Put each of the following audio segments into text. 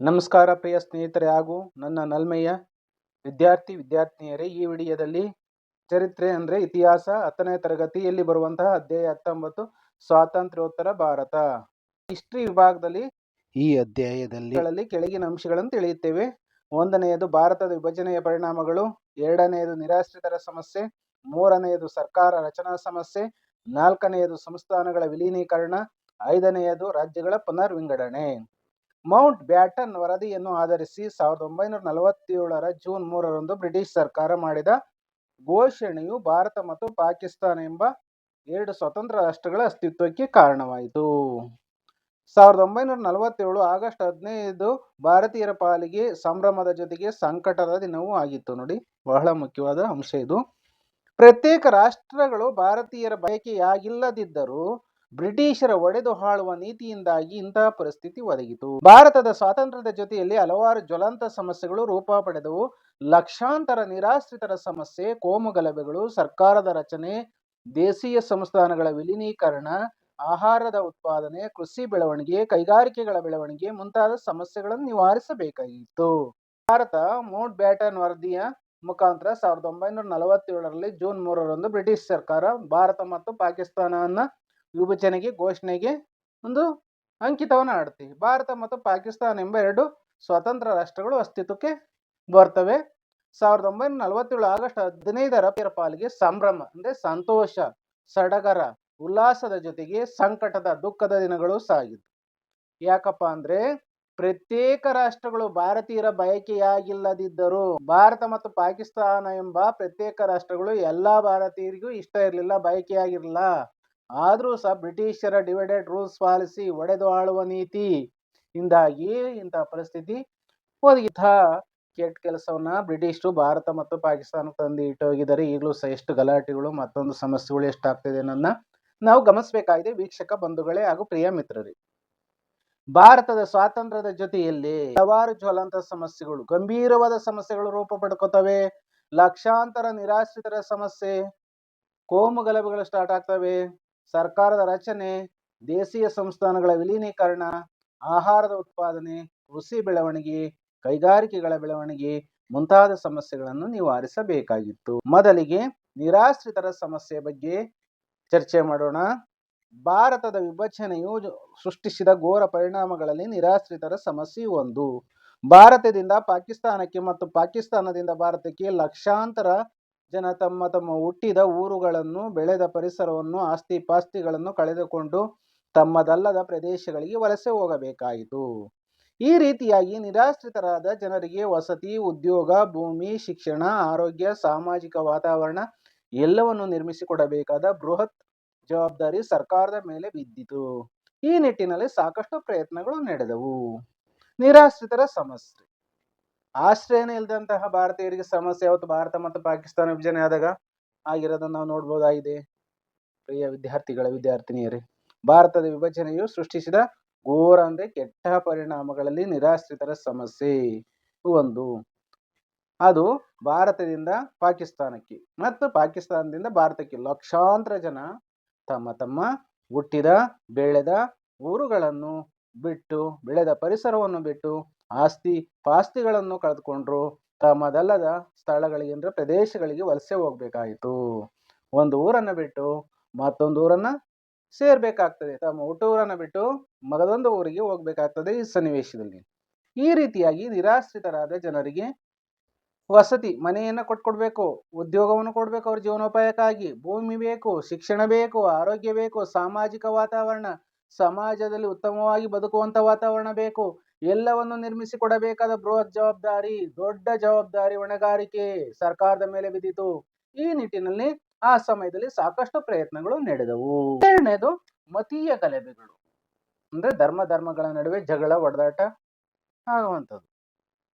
ನಮಸ್ಕಾರ ಪ್ರಿಯ ಸ್ನೇಹಿತರೆ ಹಾಗೂ ನನ್ನ ನಲ್ಮೆಯ ವಿದ್ಯಾರ್ಥಿ ವಿದ್ಯಾರ್ಥಿನಿಯರೇ, ಈ ವಿಡಿಯೋದಲ್ಲಿ ಚರಿತ್ರೆ ಅಂದರೆ ಇತಿಹಾಸ, ಹತ್ತನೇ ತರಗತಿಯಲ್ಲಿ ಬರುವಂತಹ ಅಧ್ಯಾಯ ಹತ್ತೊಂಬತ್ತು, ಸ್ವಾತಂತ್ರ್ಯೋತ್ತರ ಭಾರತ. ಹಿಸ್ಟ್ರಿ ವಿಭಾಗದಲ್ಲಿ ಈ ಅಧ್ಯಾಯದಲ್ಲಿ ಕೆಳಗಿನ ಅಂಶಗಳನ್ನು ತಿಳಿಯುತ್ತೇವೆ. ಒಂದನೆಯದು ಭಾರತದ ವಿಭಜನೆಯ ಪರಿಣಾಮಗಳು, ಎರಡನೆಯದು ನಿರಾಶ್ರಿತರ ಸಮಸ್ಯೆ, ಮೂರನೆಯದು ಸರ್ಕಾರ ರಚನಾ ಸಮಸ್ಯೆ, ನಾಲ್ಕನೆಯದು ಸಂಸ್ಥಾನಗಳ ವಿಲೀನೀಕರಣ, ಐದನೆಯದು ರಾಜ್ಯಗಳ ಪುನರ್ ವಿಂಗಡಣೆ ಮೌಂಟ್ ಬ್ಯಾಟನ್ ವರದಿಯನ್ನು ಆಧರಿಸಿ ಸಾವಿರದ ಒಂಬೈನೂರ ನಲವತ್ತೇಳರ ಜೂನ್ ಮೂರರಂದು ಬ್ರಿಟಿಷ್ ಸರ್ಕಾರ ಮಾಡಿದ ಘೋಷಣೆಯು ಭಾರತ ಮತ್ತು ಪಾಕಿಸ್ತಾನ ಎಂಬ ಎರಡು ಸ್ವತಂತ್ರ ರಾಷ್ಟ್ರಗಳ ಅಸ್ತಿತ್ವಕ್ಕೆ ಕಾರಣವಾಯಿತು. ಸಾವಿರದ ಒಂಬೈನೂರ ನಲವತ್ತೇಳು ಆಗಸ್ಟ್ ಹದಿನೈದು ಭಾರತೀಯರ ಪಾಲಿಗೆ ಸಂಭ್ರಮದ ಜೊತೆಗೆ ಸಂಕಟದ ದಿನವೂ ಆಗಿತ್ತು. ನೋಡಿ, ಬಹಳ ಮುಖ್ಯವಾದ ಅಂಶ ಇದು. ಪ್ರತ್ಯೇಕ ರಾಷ್ಟ್ರಗಳು ಭಾರತೀಯರ ಬಯಕೆಯಾಗಿಲ್ಲದಿದ್ದರೂ ಬ್ರಿಟಿಷರ ಒಡೆದು ಹಾಳುವ ನೀತಿಯಿಂದಾಗಿ ಇಂತಹ ಪರಿಸ್ಥಿತಿ ಒದಗಿತು. ಭಾರತದ ಸ್ವಾತಂತ್ರ್ಯದ ಜೊತೆಯಲ್ಲಿ ಹಲವಾರು ಜ್ವಲಂತ ಸಮಸ್ಯೆಗಳು ರೂಪ ಪಡೆದವು. ಲಕ್ಷಾಂತರ ನಿರಾಶ್ರಿತರ ಸಮಸ್ಯೆ, ಕೋಮು ಗಲಭೆಗಳು, ಸರ್ಕಾರದ ರಚನೆ, ದೇಶೀಯ ಸಂಸ್ಥಾನಗಳ ವಿಲೀನೀಕರಣ, ಆಹಾರದ ಉತ್ಪಾದನೆ, ಕೃಷಿ ಬೆಳವಣಿಗೆ, ಕೈಗಾರಿಕೆಗಳ ಬೆಳವಣಿಗೆ ಮುಂತಾದ ಸಮಸ್ಯೆಗಳನ್ನು ನಿವಾರಿಸಬೇಕಾಗಿತ್ತು ಭಾರತ ಮೌಂಟ್ ಬ್ಯಾಟನ್ ವರದಿಯ ಮುಖಾಂತರ ಸಾವಿರದ ಒಂಬೈನೂರ ನಲವತ್ತೇಳರಲ್ಲಿ ಜೂನ್ ಮೂರರಂದು ಬ್ರಿಟಿಷ್ ಸರ್ಕಾರ, ಭಾರತ ಮತ್ತು ಪಾಕಿಸ್ತಾನವನ್ನ ವಿಭಜನೆಗೆ ಘೋಷಣೆಗೆ ಒಂದು ಅಂಕಿತವನ್ನು ಆಡ್ತೀವಿ ಭಾರತ ಮತ್ತು ಪಾಕಿಸ್ತಾನ ಎಂಬ ಎರಡು ಸ್ವತಂತ್ರ ರಾಷ್ಟ್ರಗಳು ಅಸ್ತಿತ್ವಕ್ಕೆ ಬರ್ತವೆ. ಸಾವಿರದ ಒಂಬೈನೂರ ನಲವತ್ತೇಳು ಆಗಸ್ಟ್ ಹದಿನೈದರ ಪಾಲಿಗೆ ಸಂಭ್ರಮ, ಅಂದ್ರೆ ಸಂತೋಷ, ಸಡಗರ, ಉಲ್ಲಾಸದ ಜೊತೆಗೆ ಸಂಕಟದ ದುಃಖದ ದಿನಗಳು ಸಾಗಿದ್ದು. ಯಾಕಪ್ಪ ಅಂದ್ರೆ ಪ್ರತ್ಯೇಕ ರಾಷ್ಟ್ರಗಳು ಭಾರತೀಯರ ಬಯಕೆಯಾಗಿಲ್ಲದಿದ್ದರೂ ಭಾರತ ಮತ್ತು ಪಾಕಿಸ್ತಾನ ಎಂಬ ಪ್ರತ್ಯೇಕ ರಾಷ್ಟ್ರಗಳು ಎಲ್ಲಾ ಭಾರತೀಯರಿಗೂ ಇಷ್ಟ ಇರಲಿಲ್ಲ, ಬಯಕೆಯಾಗಿರಲಿಲ್ಲ. ಆದರೂ ಸಹ ಬ್ರಿಟಿಷರ ಡಿವೈಡೆಡ್ ರೂಲ್ಸ್ ಪಾಲಿಸಿ ಒಡೆದು ಆಳುವ ನೀತಿ ಇಂದಾಗಿ ಇಂತಹ ಪರಿಸ್ಥಿತಿ ಒದಗಿತ ಕೆಟ್ಟ ಕೆಲಸವನ್ನ ಬ್ರಿಟಿಷರು ಭಾರತ ಮತ್ತು ಪಾಕಿಸ್ತಾನ ತಂದು ಇಟ್ಟೋಗಿದ್ದಾರೆ. ಈಗಲೂ ಸಹ ಎಷ್ಟು ಗಲಾಟೆಗಳು, ಮತ್ತೊಂದು ಸಮಸ್ಯೆಗಳು ಎಷ್ಟಾಗ್ತಿದೆ ಅನ್ನೋದನ್ನ ನಾವು ಗಮನಿಸಬೇಕಾಗಿದೆ ವೀಕ್ಷಕ ಬಂಧುಗಳೇ ಹಾಗೂ ಪ್ರಿಯ ಮಿತ್ರರೇ. ಭಾರತದ ಸ್ವಾತಂತ್ರ್ಯದ ಜೊತೆಯಲ್ಲಿ ಹಲವಾರು ಜ್ವಲಂತ ಸಮಸ್ಯೆಗಳು, ಗಂಭೀರವಾದ ಸಮಸ್ಯೆಗಳು ರೂಪ ಪಡ್ಕೋತವೆ. ಲಕ್ಷಾಂತರ ನಿರಾಶ್ರಿತರ ಸಮಸ್ಯೆ, ಕೋಮು ಗಲಭೆಗಳು ಸ್ಟಾರ್ಟ್ ಆಗ್ತವೆ. ಸರ್ಕಾರದ ರಚನೆ, ದೇಶೀಯ ಸಂಸ್ಥಾನಗಳ ವಿಲೀನೀಕರಣ, ಆಹಾರದ ಉತ್ಪಾದನೆ, ಕೃಷಿ ಬೆಳವಣಿಗೆ, ಕೈಗಾರಿಕೆಗಳ ಬೆಳವಣಿಗೆ ಮುಂತಾದ ಸಮಸ್ಯೆಗಳನ್ನು ನಿವಾರಿಸಬೇಕಾಗಿತ್ತು ಮೊದಲಿಗೆ ನಿರಾಶ್ರಿತರ ಸಮಸ್ಯೆ ಬಗ್ಗೆ ಚರ್ಚೆ ಮಾಡೋಣ. ಭಾರತದ ವಿಭಜನೆಯು ಸೃಷ್ಟಿಸಿದ ಘೋರ ಪರಿಣಾಮಗಳಲ್ಲಿ ನಿರಾಶ್ರಿತರ ಸಮಸ್ಯೆ ಒಂದು. ಭಾರತದಿಂದ ಪಾಕಿಸ್ತಾನಕ್ಕೆ ಮತ್ತು ಪಾಕಿಸ್ತಾನದಿಂದ ಭಾರತಕ್ಕೆ ಲಕ್ಷಾಂತರ ಜನ ತಮ್ಮ ತಮ್ಮ ಹುಟ್ಟಿದ ಊರುಗಳನ್ನು, ಬೆಳೆದ ಪರಿಸರವನ್ನು, ಆಸ್ತಿ ಪಾಸ್ತಿಗಳನ್ನು ಕಳೆದುಕೊಂಡು ತಮ್ಮದಲ್ಲದ ಪ್ರದೇಶಗಳಿಗೆ ವಲಸೆ ಹೋಗಬೇಕಾಯಿತು. ಈ ರೀತಿಯಾಗಿ ನಿರಾಶ್ರಿತರಾದ ಜನರಿಗೆ ವಸತಿ, ಉದ್ಯೋಗ, ಭೂಮಿ, ಶಿಕ್ಷಣ, ಆರೋಗ್ಯ, ಸಾಮಾಜಿಕ ವಾತಾವರಣ ಎಲ್ಲವನ್ನು ನಿರ್ಮಿಸಿಕೊಡಬೇಕಾದ ಬೃಹತ್ ಜವಾಬ್ದಾರಿ ಸರ್ಕಾರದ ಮೇಲೆ ಬಿದ್ದಿತು. ಈ ನಿಟ್ಟಿನಲ್ಲಿ ಸಾಕಷ್ಟು ಪ್ರಯತ್ನಗಳು ನಡೆದವು. ನಿರಾಶ್ರಿತರ ಸಮಸ್ಯೆ. ಆಶ್ರಯನೇ ಇಲ್ಲದಂತಹ ಭಾರತೀಯರಿಗೆ ಸಮಸ್ಯೆ ಯಾವತ್ತು ಭಾರತ ಮತ್ತು ಪಾಕಿಸ್ತಾನ ವಿಭಜನೆ ಆದಾಗ ಆಗಿರೋದನ್ನ ನಾವು ನೋಡ್ಬೋದಾಗಿದೆ. ಪ್ರಿಯ ವಿದ್ಯಾರ್ಥಿಗಳ, ವಿದ್ಯಾರ್ಥಿನಿಯರೇ, ಭಾರತದ ವಿಭಜನೆಯು ಸೃಷ್ಟಿಸಿದ ಘೋರ ಅಂದ್ರೆ ಕೆಟ್ಟ ಪರಿಣಾಮಗಳಲ್ಲಿ ನಿರಾಶ್ರಿತರ ಸಮಸ್ಯೆ ಒಂದು. ಅದು ಭಾರತದಿಂದ ಪಾಕಿಸ್ತಾನಕ್ಕೆ ಮತ್ತು ಪಾಕಿಸ್ತಾನದಿಂದ ಭಾರತಕ್ಕೆ ಲಕ್ಷಾಂತರ ಜನ ತಮ್ಮ ತಮ್ಮ ಹುಟ್ಟಿದ, ಬೆಳೆದ ಊರುಗಳನ್ನು ಬಿಟ್ಟು, ಬೆಳೆದ ಪರಿಸರವನ್ನು ಬಿಟ್ಟು ಆಸ್ತಿ, ಪಾಸ್ತಿಗಳನ್ನು ಕಳೆದುಕೊಂಡ್ರು. ತಮ್ಮದಲ್ಲದ ಸ್ಥಳಗಳಿಗೆ ಅಂದ್ರೆ ಪ್ರದೇಶಗಳಿಗೆ ವಲಸೆ ಹೋಗಬೇಕಾಯಿತು. ಒಂದು ಊರನ್ನು ಬಿಟ್ಟು ಮತ್ತೊಂದು ಊರನ್ನ ಸೇರ್ಬೇಕಾಗ್ತದೆ. ತಮ್ಮ ಹುಟ್ಟೂರನ್ನು ಬಿಟ್ಟು ಮಗದೊಂದು ಊರಿಗೆ ಹೋಗ್ಬೇಕಾಗ್ತದೆ ಈ ಸನ್ನಿವೇಶದಲ್ಲಿ. ಈ ರೀತಿಯಾಗಿ ನಿರಾಶ್ರಿತರಾದ ಜನರಿಗೆ ವಸತಿ, ಮನೆಯನ್ನು ಕೊಟ್ಕೊಡ್ಬೇಕು, ಉದ್ಯೋಗವನ್ನು ಕೊಡಬೇಕು ಅವ್ರ ಜೀವನೋಪಾಯಕ್ಕಾಗಿ. ಭೂಮಿ ಬೇಕು, ಶಿಕ್ಷಣ ಬೇಕು, ಆರೋಗ್ಯ ಬೇಕು, ಸಾಮಾಜಿಕ ವಾತಾವರಣ, ಸಮಾಜದಲ್ಲಿ ಉತ್ತಮವಾಗಿ ಬದುಕುವಂಥ ವಾತಾವರಣ ಬೇಕು. ಎಲ್ಲವನ್ನು ನಿರ್ಮಿಸಿ ಕೊಡಬೇಕಾದ ಬೃಹತ್ ಜವಾಬ್ದಾರಿ, ದೊಡ್ಡ ಜವಾಬ್ದಾರಿ ಹೊಣೆಗಾರಿಕೆ ಸರ್ಕಾರದ ಮೇಲೆ ಬಿದ್ದಿತು. ಈ ನಿಟ್ಟಿನಲ್ಲಿ ಆ ಸಮಯದಲ್ಲಿ ಸಾಕಷ್ಟು ಪ್ರಯತ್ನಗಳು ನಡೆದವು. ಎರಡನೇದು ಮತೀಯ ಗಲಭೆಗಳು, ಅಂದ್ರೆ ಧರ್ಮ ಧರ್ಮಗಳ ನಡುವೆ ಜಗಳ, ಒಡೆದಾಟ ಆಗುವಂಥದ್ದು.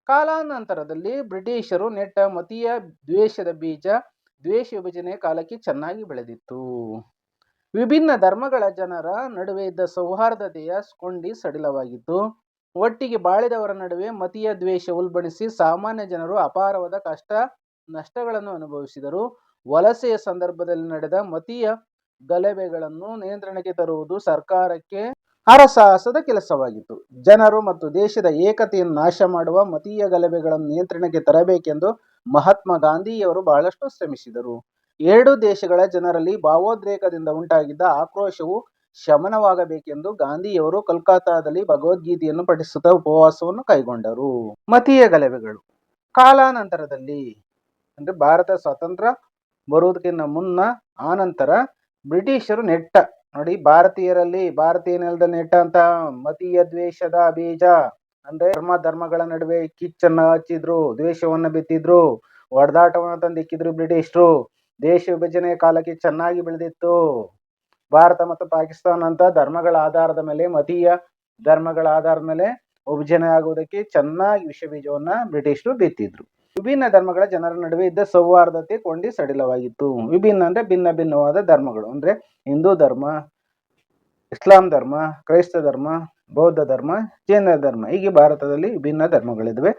ಕಾಲಾನಂತರದಲ್ಲಿ ಬ್ರಿಟಿಷರು ನೆಟ್ಟ ಮತೀಯ ದ್ವೇಷದ ಬೀಜ, ದ್ವೇಷ ವಿಭಜನೆ ಕಾಲಕ್ಕೆ ಚೆನ್ನಾಗಿ ಬೆಳೆದಿತ್ತು. ವಿಭಿನ್ನ ಧರ್ಮಗಳ ಜನರ ನಡುವೆ ಇದ್ದ ಸೌಹಾರ್ದತೆಯ ಸ್ಕೊಂಡಿ ಸಡಿಲವಾಗಿತ್ತು. ಒಟ್ಟಿಗೆ ಬಾಳಿದವರ ನಡುವೆ ಮತೀಯ ದ್ವೇಷ ಉಲ್ಬಣಿಸಿ ಸಾಮಾನ್ಯ ಜನರು ಅಪಾರವಾದ ಕಷ್ಟ ನಷ್ಟಗಳನ್ನು ಅನುಭವಿಸಿದರು. ವಲಸೆಯ ಸಂದರ್ಭದಲ್ಲಿ ನಡೆದ ಮತೀಯ ಗಲಭೆಗಳನ್ನು ನಿಯಂತ್ರಣಕ್ಕೆ ತರುವುದು ಸರ್ಕಾರಕ್ಕೆ ಹರಸಾಹಸದ ಕೆಲಸವಾಗಿತ್ತು. ಜನರು ಮತ್ತು ದೇಶದ ಏಕತೆಯನ್ನು ನಾಶ ಮಾಡುವ ಮತೀಯ ಗಲಭೆಗಳನ್ನು ನಿಯಂತ್ರಣಕ್ಕೆ ತರಬೇಕೆಂದು ಮಹಾತ್ಮ ಗಾಂಧಿಯವರು ಬಹಳಷ್ಟು ಶ್ರಮಿಸಿದರು. ಎರಡು ದೇಶಗಳ ಜನರಲ್ಲಿ ಭಾವೋದ್ರೇಕದಿಂದ ಉಂಟಾಗಿದ್ದ ಆಕ್ರೋಶವು ಶಮನವಾಗಬೇಕೆಂದು ಗಾಂಧಿಯವರು ಕಲ್ಕತ್ತಾದಲ್ಲಿ ಭಗವದ್ಗೀತೆಯನ್ನು ಪಠಿಸುತ್ತಾ ಉಪವಾಸವನ್ನು ಕೈಗೊಂಡರು. ಮತೀಯ ಗಲಭೆಗಳು. ಕಾಲಾನಂತರದಲ್ಲಿ ಅಂದ್ರೆ ಭಾರತ ಸ್ವಾತಂತ್ರ್ಯ ಬರುವುದಕ್ಕಿಂತ ಮುನ್ನ ಆನಂತರ ಬ್ರಿಟಿಷರು ನೆಟ್ಟ. ನೋಡಿ ಭಾರತೀಯರಲ್ಲಿ ಭಾರತೀಯ ನೆಲದ ನೆಟ್ಟ ಅಂತ ಮತೀಯ ದ್ವೇಷದ ಬೀಜ. ಅಂದ್ರೆ ಧರ್ಮ ಧರ್ಮಗಳ ನಡುವೆ ಕಿಚ್ಚನ್ನ ಹಚ್ಚಿದ್ರು, ದ್ವೇಷವನ್ನ ಬಿತ್ತಿದ್ರು, ಒಡದಾಟವನ್ನು ತಂದಿಕ್ಕಿದ್ರು ಬ್ರಿಟಿಷರು. ದೇಶ ವಿಭಜನೆಯ ಕಾಲಕ್ಕೆ ಚೆನ್ನಾಗಿ ಬೆಳೆದಿತ್ತು. ಭಾರತ ಮತ್ತು ಪಾಕಿಸ್ತಾನ ಅಂತ ಧರ್ಮಗಳ ಆಧಾರದ ಮೇಲೆ, ಮತೀಯ ಧರ್ಮಗಳ ಆಧಾರದ ಮೇಲೆ ವಿಭಜನೆ ಆಗುವುದಕ್ಕೆ ಚೆನ್ನಾಗಿ ವಿಷ ಬೀಜವನ್ನ ಬ್ರಿಟಿಷರು ಬಿತ್ತಿದ್ರು. ವಿಭಿನ್ನ ಧರ್ಮಗಳ ಜನರ ನಡುವೆ ಇದ್ದ ಸೌಹಾರ್ದತೆ ಕೊಂಡಿ ಸಡಿಲವಾಗಿತ್ತು. ವಿಭಿನ್ನ ಅಂದ್ರೆ ಭಿನ್ನ ಭಿನ್ನವಾದ ಧರ್ಮಗಳು. ಅಂದ್ರೆ ಹಿಂದೂ ಧರ್ಮ, ಇಸ್ಲಾಂ ಧರ್ಮ, ಕ್ರೈಸ್ತ ಧರ್ಮ, ಬೌದ್ಧ ಧರ್ಮ, ಜೈನ ಧರ್ಮ, ಹೀಗೆ ಭಾರತದಲ್ಲಿ ವಿಭಿನ್ನ ಧರ್ಮಗಳಿದ್ವೆ.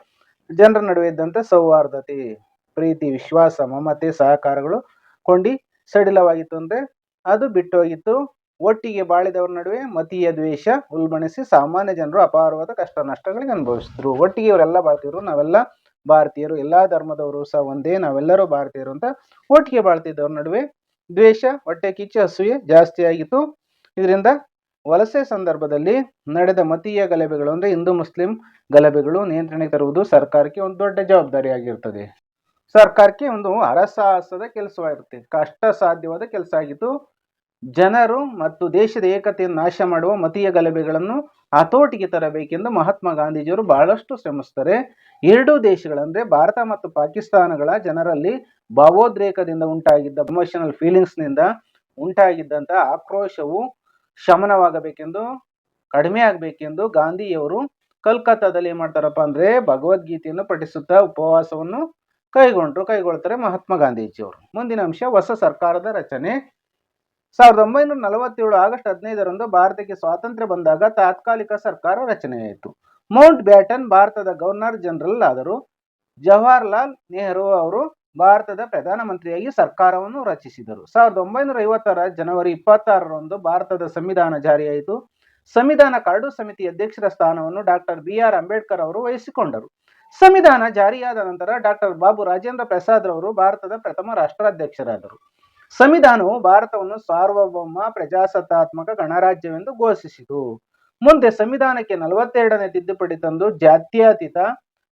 ಜನರ ನಡುವೆ ಇದ್ದಂಥ ಸೌಹಾರ್ದತೆ, ಪ್ರೀತಿ, ವಿಶ್ವಾಸ, ಮಮತೆ, ಸಹಕಾರಗಳು ಕೊಂಡಿ ಸಡಿಲವಾಗಿತ್ತು. ಅಂದ್ರೆ ಅದು ಬಿಟ್ಟೋಗಿತ್ತು. ಒಟ್ಟಿಗೆ ಬಾಳಿದವರ ನಡುವೆ ಮತೀಯ ದ್ವೇಷ ಉಲ್ಬಣಿಸಿ ಸಾಮಾನ್ಯ ಜನರು ಅಪಾರವಾದ ಕಷ್ಟ ನಷ್ಟಗಳಿಗೆ ಅನುಭವಿಸಿದ್ರು. ಒಟ್ಟಿಗೆ ಇವರೆಲ್ಲ ಬಾಳ್ತಿದ್ರು. ನಾವೆಲ್ಲ ಭಾರತೀಯರು, ಎಲ್ಲಾ ಧರ್ಮದವರು ಸಹ ಒಂದೇ, ನಾವೆಲ್ಲರೂ ಭಾರತೀಯರು ಅಂತ ಒಟ್ಟಿಗೆ ಬಾಳ್ತಿದ್ದವ್ರ ನಡುವೆ ದ್ವೇಷ, ಹೊಟ್ಟೆ ಕಿಚ್ಚು ಹಸುವೆ ಜಾಸ್ತಿ ಆಗಿತ್ತು. ಇದರಿಂದ ವಲಸೆ ಸಂದರ್ಭದಲ್ಲಿ ನಡೆದ ಮತೀಯ ಗಲಭೆಗಳು ಅಂದ್ರೆ ಹಿಂದೂ, ಮುಸ್ಲಿಂ ಗಲಭೆಗಳು ನಿಯಂತ್ರಣಕ್ಕೆ ತರುವುದು ಸರ್ಕಾರಕ್ಕೆ ಒಂದು ದೊಡ್ಡ ಜವಾಬ್ದಾರಿಯಾಗಿರ್ತದೆ ಸರ್ಕಾರಕ್ಕೆ ಒಂದು ಹರಸಾಹಸದ ಕೆಲಸವಾಗಿರುತ್ತೆ. ಕಷ್ಟ ಸಾಧ್ಯವಾದ ಕೆಲಸ ಆಗಿತ್ತು. ಜನರು ಮತ್ತು ದೇಶದ ಏಕತೆಯನ್ನು ನಾಶ ಮಾಡುವ ಮತೀಯ ಗಲಭೆಗಳನ್ನು ಹತೋಟಿಗೆ ತರಬೇಕೆಂದು ಮಹಾತ್ಮ ಗಾಂಧೀಜಿಯವರು ಬಹಳಷ್ಟು ಶ್ರಮಿಸ್ತಾರೆ. ಎರಡೂ ದೇಶಗಳಂದ್ರೆ ಭಾರತ ಮತ್ತು ಪಾಕಿಸ್ತಾನಗಳ ಜನರಲ್ಲಿ ಭಾವೋದ್ರೇಕದಿಂದ ಉಂಟಾಗಿದ್ದ ಎಮೋಷನಲ್ ಫೀಲಿಂಗ್ಸ್ನಿಂದ ಉಂಟಾಗಿದ್ದಂಥ ಆಕ್ರೋಶವು ಶಮನವಾಗಬೇಕೆಂದು, ಕಡಿಮೆ ಆಗಬೇಕೆಂದು ಗಾಂಧಿಯವರು ಕಲ್ಕತ್ತಾದಲ್ಲಿ ಏನ್ ಮಾಡ್ತಾರಪ್ಪ ಅಂದ್ರೆ ಭಗವದ್ಗೀತೆಯನ್ನು ಪಠಿಸುತ್ತಾ ಉಪವಾಸವನ್ನು ಕೈಗೊಂಡ್ರು, ಕೈಗೊಳ್ತಾರೆ ಮಹಾತ್ಮ ಗಾಂಧೀಜಿಯವರು. ಮುಂದಿನ ಅಂಶ, ಹೊಸ ಸರ್ಕಾರದ ರಚನೆ. ಸಾವಿರದ ಒಂಬೈನೂರ ನಲವತ್ತೇಳು ಆಗಸ್ಟ್ ಹದಿನೈದರಂದು ಭಾರತಕ್ಕೆ ಸ್ವಾತಂತ್ರ್ಯ ಬಂದಾಗ ತಾತ್ಕಾಲಿಕ ಸರ್ಕಾರ ರಚನೆಯಾಯಿತು ಮೌಂಟ್ ಬ್ಯಾಟನ್ ಭಾರತದ ಗವರ್ನರ್ ಜನರಲ್ ಆದರು. ಜವಾಹರ್ಲಾಲ್ ನೆಹರು ಅವರು ಭಾರತದ ಪ್ರಧಾನಮಂತ್ರಿಯಾಗಿ ಸರ್ಕಾರವನ್ನು ರಚಿಸಿದರು. ಸಾವಿರದ ಒಂಬೈನೂರ ಐವತ್ತರ ಜನವರಿ ಇಪ್ಪತ್ತಾರರಂದು ಭಾರತದ ಸಂವಿಧಾನ ಜಾರಿಯಾಯಿತು. ಸಂವಿಧಾನ ಕರಡು ಸಮಿತಿ ಅಧ್ಯಕ್ಷರ ಸ್ಥಾನವನ್ನು ಡಾಕ್ಟರ್ ಬಿ ಆರ್ ಅಂಬೇಡ್ಕರ್ ಅವರು ವಹಿಸಿಕೊಂಡರು. ಸಂವಿಧಾನ ಜಾರಿಯಾದ ನಂತರ ಡಾಕ್ಟರ್ ಬಾಬು ರಾಜೇಂದ್ರ ಪ್ರಸಾದ್ ರವರು ಭಾರತದ ಪ್ರಥಮ ರಾಷ್ಟ್ರಾಧ್ಯಕ್ಷರಾದರು. ಸಂವಿಧಾನವು ಭಾರತವನ್ನು ಸಾರ್ವಭೌಮ ಪ್ರಜಾಸತ್ತಾತ್ಮಕ ಗಣರಾಜ್ಯವೆಂದು ಘೋಷಿಸಿತು. ಮುಂದೆ ಸಂವಿಧಾನಕ್ಕೆ ನಲವತ್ತೆರಡನೇ ತಿದ್ದುಪಡಿ ತಂದು ಜಾತ್ಯತೀತ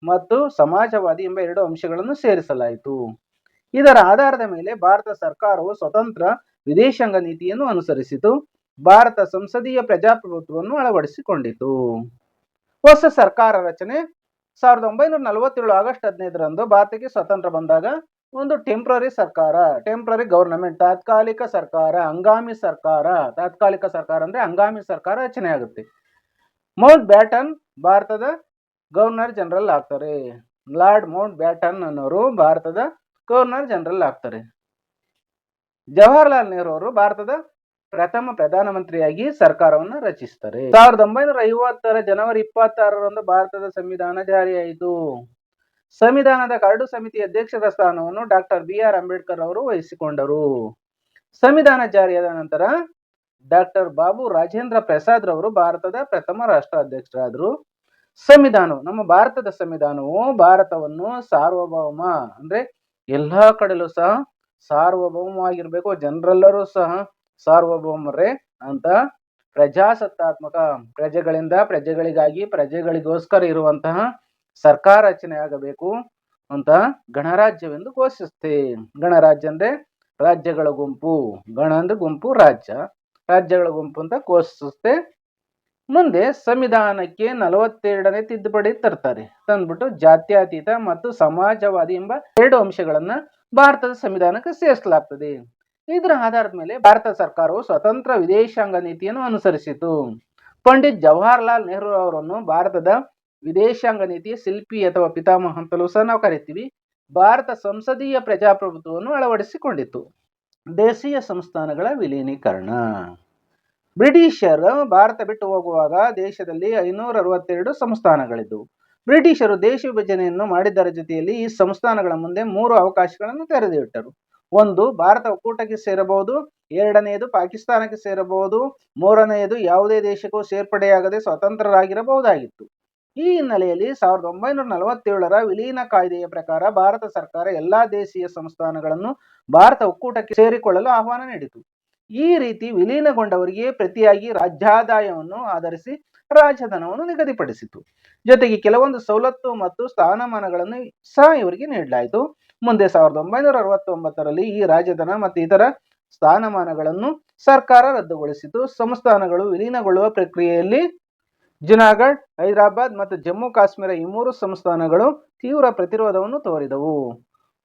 ಮತ್ತು ಸಮಾಜವಾದಿ ಎಂಬ ಎರಡು ಅಂಶಗಳನ್ನು ಸೇರಿಸಲಾಯಿತು. ಇದರ ಆಧಾರದ ಮೇಲೆ ಭಾರತ ಸರ್ಕಾರವು ಸ್ವತಂತ್ರ ವಿದೇಶಾಂಗ ನೀತಿಯನ್ನು ಅನುಸರಿಸಿತು. ಭಾರತ ಸಂಸದೀಯ ಪ್ರಜಾಪ್ರಭುತ್ವವನ್ನು ಅಳವಡಿಸಿಕೊಂಡಿತು. ಹೊಸ ಸರ್ಕಾರ ರಚನೆ. ಸಾವಿರದ ಒಂಬೈನೂರ ನಲವತ್ತೇಳು ಆಗಸ್ಟ್ ಹದಿನೈದರಂದು ಭಾರತಕ್ಕೆ ಸ್ವತಂತ್ರ ಬಂದಾಗ ಒಂದು ಟೆಂಪ್ರರಿ ಸರ್ಕಾರ ಟೆಂಪ್ರರಿ ಗವರ್ನಮೆಂಟ್ ತಾತ್ಕಾಲಿಕ ಸರ್ಕಾರ, ಹಂಗಾಮಿ ಸರ್ಕಾರ, ತಾತ್ಕಾಲಿಕ ಸರ್ಕಾರ ಅಂದ್ರೆ ಹಂಗಾಮಿ ಸರ್ಕಾರ ರಚನೆ ಆಗುತ್ತೆ. ಮೌಂಟ್ ಬ್ಯಾಟನ್ ಭಾರತದ ಗವರ್ನರ್ ಜನರಲ್ ಆಗ್ತಾರೆ. ಲಾರ್ಡ್ ಮೌಂಟ್ ಬ್ಯಾಟನ್ ಅನ್ನೋರು ಭಾರತದ ಗವರ್ನರ್ ಜನರಲ್ ಆಗ್ತಾರೆ. ಜವಾಹರ್ಲಾಲ್ ನೆಹರು ಅವರು ಭಾರತದ ಪ್ರಥಮ ಪ್ರಧಾನಮಂತ್ರಿಯಾಗಿ ಸರ್ಕಾರವನ್ನು ರಚಿಸ್ತಾರೆ. ಸಾವಿರದ ಒಂಬೈನೂರ ಐವತ್ತರ ಜನವರಿ ಇಪ್ಪತ್ತಾರರಂದು ಭಾರತದ ಸಂವಿಧಾನ ಜಾರಿಯಾಯಿತು. ಸಂವಿಧಾನದ ಕರಡು ಸಮಿತಿ ಅಧ್ಯಕ್ಷರ ಸ್ಥಾನವನ್ನು ಡಾಕ್ಟರ್ ಬಿ ಆರ್ ಅಂಬೇಡ್ಕರ್ ಅವರು ವಹಿಸಿಕೊಂಡರು. ಸಂವಿಧಾನ ಜಾರಿಯಾದ ನಂತರ ಡಾಕ್ಟರ್ ಬಾಬು ರಾಜೇಂದ್ರ ಪ್ರಸಾದ್ ರವರು ಭಾರತದ ಪ್ರಥಮ ರಾಷ್ಟ್ರಾಧ್ಯಕ್ಷರಾದರು. ಸಂವಿಧಾನವು, ನಮ್ಮ ಭಾರತದ ಸಂವಿಧಾನವು ಭಾರತವನ್ನು ಸಾರ್ವಭೌಮ ಅಂದ್ರೆ ಎಲ್ಲಾ ಕಡೆಲೂ ಸಹ ಸಾರ್ವಭೌಮವಾಗಿರ್ಬೇಕು, ಜನರೆಲ್ಲರೂ ಸಹ ಸಾರ್ವಭೌಮರೇ ಅಂತ ಪ್ರಜಾಸತ್ತಾತ್ಮಕ ಪ್ರಜೆಗಳಿಂದ ಪ್ರಜೆಗಳಿಗಾಗಿ ಪ್ರಜೆಗಳಿಗೋಸ್ಕರ ಇರುವಂತಹ ಸರ್ಕಾರ ರಚನೆಯಾಗಬೇಕು ಅಂತ ಗಣರಾಜ್ಯವೆಂದು ಘೋಷಿಸುತ್ತೆ ಗಣರಾಜ್ಯ ಅಂದ್ರೆ ರಾಜ್ಯಗಳ ಗುಂಪು. ಗಣ ಅಂದ್ರೆ ಗುಂಪು, ರಾಜ್ಯ. ರಾಜ್ಯಗಳ ಗುಂಪು ಅಂತ ಘೋಷಿಸುತ್ತೆ ಮುಂದೆ ಸಂವಿಧಾನಕ್ಕೆ ನಲವತ್ತೆರಡನೇ ತಿದ್ದುಪಡಿ ತರ್ತಾರೆ. ತಂದ್ಬಿಟ್ಟು ಜಾತ್ಯತೀತ ಮತ್ತು ಸಮಾಜವಾದಿ ಎಂಬ ಎರಡು ಅಂಶಗಳನ್ನ ಭಾರತದ ಸಂವಿಧಾನಕ್ಕೆ ಸೇರಿಸಲಾಗ್ತದೆ. ಇದರ ಆಧಾರದ ಮೇಲೆ ಭಾರತ ಸರ್ಕಾರವು ಸ್ವತಂತ್ರ ವಿದೇಶಾಂಗ ನೀತಿಯನ್ನು ಅನುಸರಿಸಿತು. ಪಂಡಿತ್ ಜವಾಹರ್ಲಾಲ್ ನೆಹರು ಅವರನ್ನು ಭಾರತದ ವಿದೇಶಾಂಗ ನೀತಿಯ ಶಿಲ್ಪಿ ಅಥವಾ ಪಿತಾಮಹ ಅಂತಲೂ ಸಹ ನಾವು ಕರಿತೀವಿ. ಭಾರತ ಸಂಸದೀಯ ಪ್ರಜಾಪ್ರಭುತ್ವವನ್ನು ಅಳವಡಿಸಿಕೊಂಡಿತು ದೇಶೀಯ ಸಂಸ್ಥಾನಗಳ ವಿಲೀನೀಕರಣ. ಬ್ರಿಟಿಷರು ಭಾರತ ಬಿಟ್ಟು ಹೋಗುವಾಗ ದೇಶದಲ್ಲಿ ಐನೂರ ಅರವತ್ತೆರಡು ಸಂಸ್ಥಾನಗಳಿದ್ದವು. ಬ್ರಿಟಿಷರು ದೇಶ ವಿಭಜನೆಯನ್ನು ಮಾಡಿದ್ದರ ಜೊತೆಯಲ್ಲಿ ಈ ಸಂಸ್ಥಾನಗಳ ಮುಂದೆ ಮೂರು ಅವಕಾಶಗಳನ್ನು ತೆರೆದಿಟ್ಟರು. ಒಂದು, ಭಾರತ ಒಕ್ಕೂಟಕ್ಕೆ ಸೇರಬಹುದು. ಎರಡನೆಯದು ಪಾಕಿಸ್ತಾನಕ್ಕೆ ಸೇರಬಹುದು. ಮೂರನೆಯದು ಯಾವುದೇ ದೇಶಕ್ಕೂ ಸೇರ್ಪಡೆಯಾಗದೆ ಸ್ವತಂತ್ರರಾಗಿರಬಹುದಾಗಿತ್ತು. ಈ ಹಿನ್ನೆಲೆಯಲ್ಲಿ ಸಾವಿರದ ಒಂಬೈನೂರ ನಲವತ್ತೇಳರ ವಿಲೀನ ಕಾಯ್ದೆಯ ಪ್ರಕಾರ ಭಾರತ ಸರ್ಕಾರ ಎಲ್ಲಾ ದೇಶೀಯ ಸಂಸ್ಥಾನಗಳನ್ನು ಭಾರತ ಒಕ್ಕೂಟಕ್ಕೆ ಸೇರಿಕೊಳ್ಳಲು ಆಹ್ವಾನ ನೀಡಿತು. ಈ ರೀತಿ ವಿಲೀನಗೊಂಡವರಿಗೆ ಪ್ರತಿಯಾಗಿ ರಾಜ್ಯಾದಾಯವನ್ನು ಆಧರಿಸಿ ರಾಜಧನವನ್ನು ನಿಗದಿಪಡಿಸಿತು. ಜೊತೆಗೆ ಕೆಲವೊಂದು ಸವಲತ್ತು ಮತ್ತು ಸ್ಥಾನಮಾನಗಳನ್ನು ಸಹ ಇವರಿಗೆ ನೀಡಲಾಯಿತು. ಮುಂದೆ ಸಾವಿರದ ಒಂಬೈನೂರ ಅರವತ್ತೊಂಬತ್ತರಲ್ಲಿ ಈ ರಾಜಧನ ಮತ್ತು ಇತರ ಸ್ಥಾನಮಾನಗಳನ್ನು ಸರ್ಕಾರ ರದ್ದುಗೊಳಿಸಿತು. ಸಂಸ್ಥಾನಗಳು ವಿಲೀನಗೊಳ್ಳುವ ಪ್ರಕ್ರಿಯೆಯಲ್ಲಿ ಜುನಾಗಢ್, ಹೈದರಾಬಾದ್ ಮತ್ತು ಜಮ್ಮು ಕಾಶ್ಮೀರ ಈ ಮೂರು ಸಂಸ್ಥಾನಗಳು ತೀವ್ರ ಪ್ರತಿರೋಧವನ್ನು ತೋರಿದವು.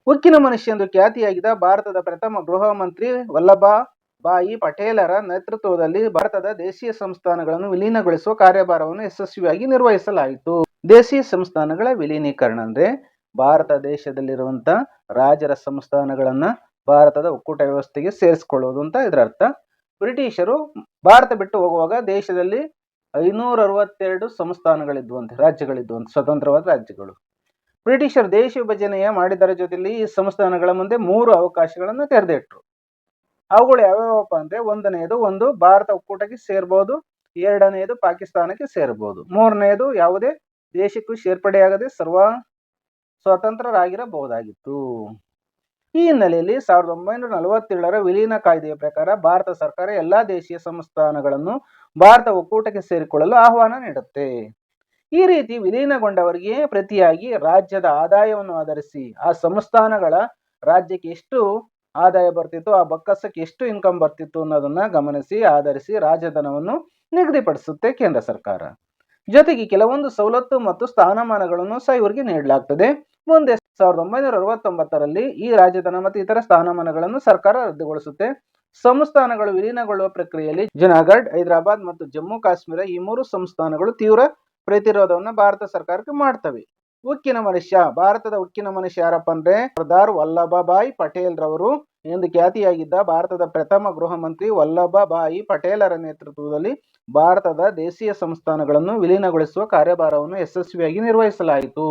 ಉಕ್ಕಿನ ಮನುಷ್ಯ ಎಂದು ಖ್ಯಾತಿಯಾಗಿದ್ದ ಭಾರತದ ಪ್ರಥಮ ಗೃಹ ಮಂತ್ರಿ ವಲ್ಲಭ ಭಾಯಿ ಪಟೇಲರ ನೇತೃತ್ವದಲ್ಲಿ ಭಾರತದ ದೇಶೀಯ ಸಂಸ್ಥಾನಗಳನ್ನು ವಿಲೀನಗೊಳಿಸುವ ಕಾರ್ಯಭಾರವನ್ನು ಯಶಸ್ವಿಯಾಗಿ ನಿರ್ವಹಿಸಲಾಯಿತು. ದೇಶೀಯ ಸಂಸ್ಥಾನಗಳ ವಿಲೀನೀಕರಣ ಅಂದ್ರೆ ಭಾರತ ದೇಶದಲ್ಲಿರುವಂತ ರಾಜರ ಸಂಸ್ಥಾನಗಳನ್ನ ಭಾರತದ ಒಕ್ಕೂಟ ವ್ಯವಸ್ಥೆಗೆ ಸೇರಿಸಿಕೊಳ್ಳುವುದು ಅಂತ ಇದರ ಅರ್ಥ ಬ್ರಿಟಿಷರು ಭಾರತ ಬಿಟ್ಟು ಹೋಗುವಾಗ ದೇಶದಲ್ಲಿ ಐನೂರ ಅರವತ್ತೆರಡು ಸಂಸ್ಥಾನಗಳಿದ್ವಂತೆ ರಾಜ್ಯಗಳಿದ್ವಂತೆ ಸ್ವತಂತ್ರವಾದ ರಾಜ್ಯಗಳು. ಬ್ರಿಟಿಷರು ದೇಶ ವಿಭಜನೆಯ ಮಾಡಿದರ ಜೊತೆಯಲ್ಲಿ ಈ ಸಂಸ್ಥಾನಗಳ ಮುಂದೆ ಮೂರು ಅವಕಾಶಗಳನ್ನು ತೆರೆದಿಟ್ರು. ಅವುಗಳು ಯಾವ್ಯಾವಪ್ಪ ಅಂದ್ರೆ, ಒಂದನೆಯದು ಒಂದು ಭಾರತ ಒಕ್ಕೂಟಕ್ಕೆ ಸೇರ್ಬೋದು, ಎರಡನೆಯದು ಪಾಕಿಸ್ತಾನಕ್ಕೆ ಸೇರ್ಬೋದು. ಮೂರನೆಯದು ಯಾವುದೇ ದೇಶಕ್ಕೂ ಸೇರ್ಪಡೆಯಾಗದೆ ಸರ್ವ, ಸ್ವತಂತ್ರರಾಗಿರಬಹುದಾಗಿತ್ತು. ಈ ಹಿನ್ನೆಲೆಯಲ್ಲಿ ಸಾವಿರದ ಒಂಬೈನೂರ ನಲವತ್ತೇಳರ ವಿಲೀನ ಕಾಯ್ದೆಯ ಪ್ರಕಾರ ಭಾರತ ಸರ್ಕಾರ ಎಲ್ಲಾ ದೇಶೀಯ ಸಂಸ್ಥಾನಗಳನ್ನು ಭಾರತ ಒಕ್ಕೂಟಕ್ಕೆ ಸೇರಿಕೊಳ್ಳಲು ಆಹ್ವಾನ ನೀಡುತ್ತೆ. ಈ ರೀತಿ ವಿಲೀನಗೊಂಡವರಿಗೆ ಪ್ರತಿಯಾಗಿ ರಾಜ್ಯದ ಆದಾಯವನ್ನು ಆಧರಿಸಿ ಆ ಸಂಸ್ಥಾನಗಳ ರಾಜ್ಯಕ್ಕೆ ಎಷ್ಟು ಆದಾಯ ಬರ್ತಿತ್ತು, ಆ ಬೊಕ್ಕಸಕ್ಕೆ ಎಷ್ಟು ಇನ್ಕಮ್ ಬರ್ತಿತ್ತು ಅನ್ನೋದನ್ನ ಗಮನಿಸಿ, ಆಧರಿಸಿ ರಾಜಧನವನ್ನು ನಿಗದಿಪಡಿಸುತ್ತೆ ಕೇಂದ್ರ ಸರ್ಕಾರ. ಜೊತೆಗೆ ಕೆಲವೊಂದು ಸವಲತ್ತು ಮತ್ತು ಸ್ಥಾನಮಾನಗಳನ್ನು ಸಹ ಇವರಿಗೆ ನೀಡಲಾಗ್ತದೆ. ಮುಂದೆ ಸಾವಿರದ ಒಂಬೈನೂರ ಅರವತ್ತೊಂಬತ್ತರಲ್ಲಿ ಈ ರಾಜ್ಯತನ ಮತ್ತು ಇತರ ಸ್ಥಾನಮಾನಗಳನ್ನು ಸರ್ಕಾರ ರದ್ದುಗೊಳಿಸುತ್ತೆ. ಸಂಸ್ಥಾನಗಳು ವಿಲೀನಗೊಳ್ಳುವ ಪ್ರಕ್ರಿಯೆಯಲ್ಲಿ ಜುನಾಗಢ್, ಹೈದರಾಬಾದ್ ಮತ್ತು ಜಮ್ಮು ಕಾಶ್ಮೀರ ಈ ಮೂರು ಸಂಸ್ಥಾನಗಳು ತೀವ್ರ ಪ್ರತಿರೋಧವನ್ನು ಭಾರತ ಸರ್ಕಾರಕ್ಕೆ ಮಾಡ್ತವೆ. ಉಕ್ಕಿನ ಮನುಷ್ಯ, ಭಾರತದ ಉಕ್ಕಿನ ಮನುಷ್ಯ ಯಾರಪ್ಪ ಅಂದ್ರೆ ಸರ್ದಾರ್ ವಲ್ಲಭಭಾಯಿ ಪಟೇಲ್ ರವರು ಎಂದು ಖ್ಯಾತಿಯಾಗಿದ್ದ ಭಾರತದ ಪ್ರಥಮ ಗೃಹ ಮಂತ್ರಿ ವಲ್ಲಭಭಾಯಿ ಪಟೇಲರ ನೇತೃತ್ವದಲ್ಲಿ ಭಾರತದ ದೇಶೀಯ ಸಂಸ್ಥಾನಗಳನ್ನು ವಿಲೀನಗೊಳಿಸುವ ಕಾರ್ಯಭಾರವನ್ನು ಯಶಸ್ವಿಯಾಗಿ ನಿರ್ವಹಿಸಲಾಯಿತು.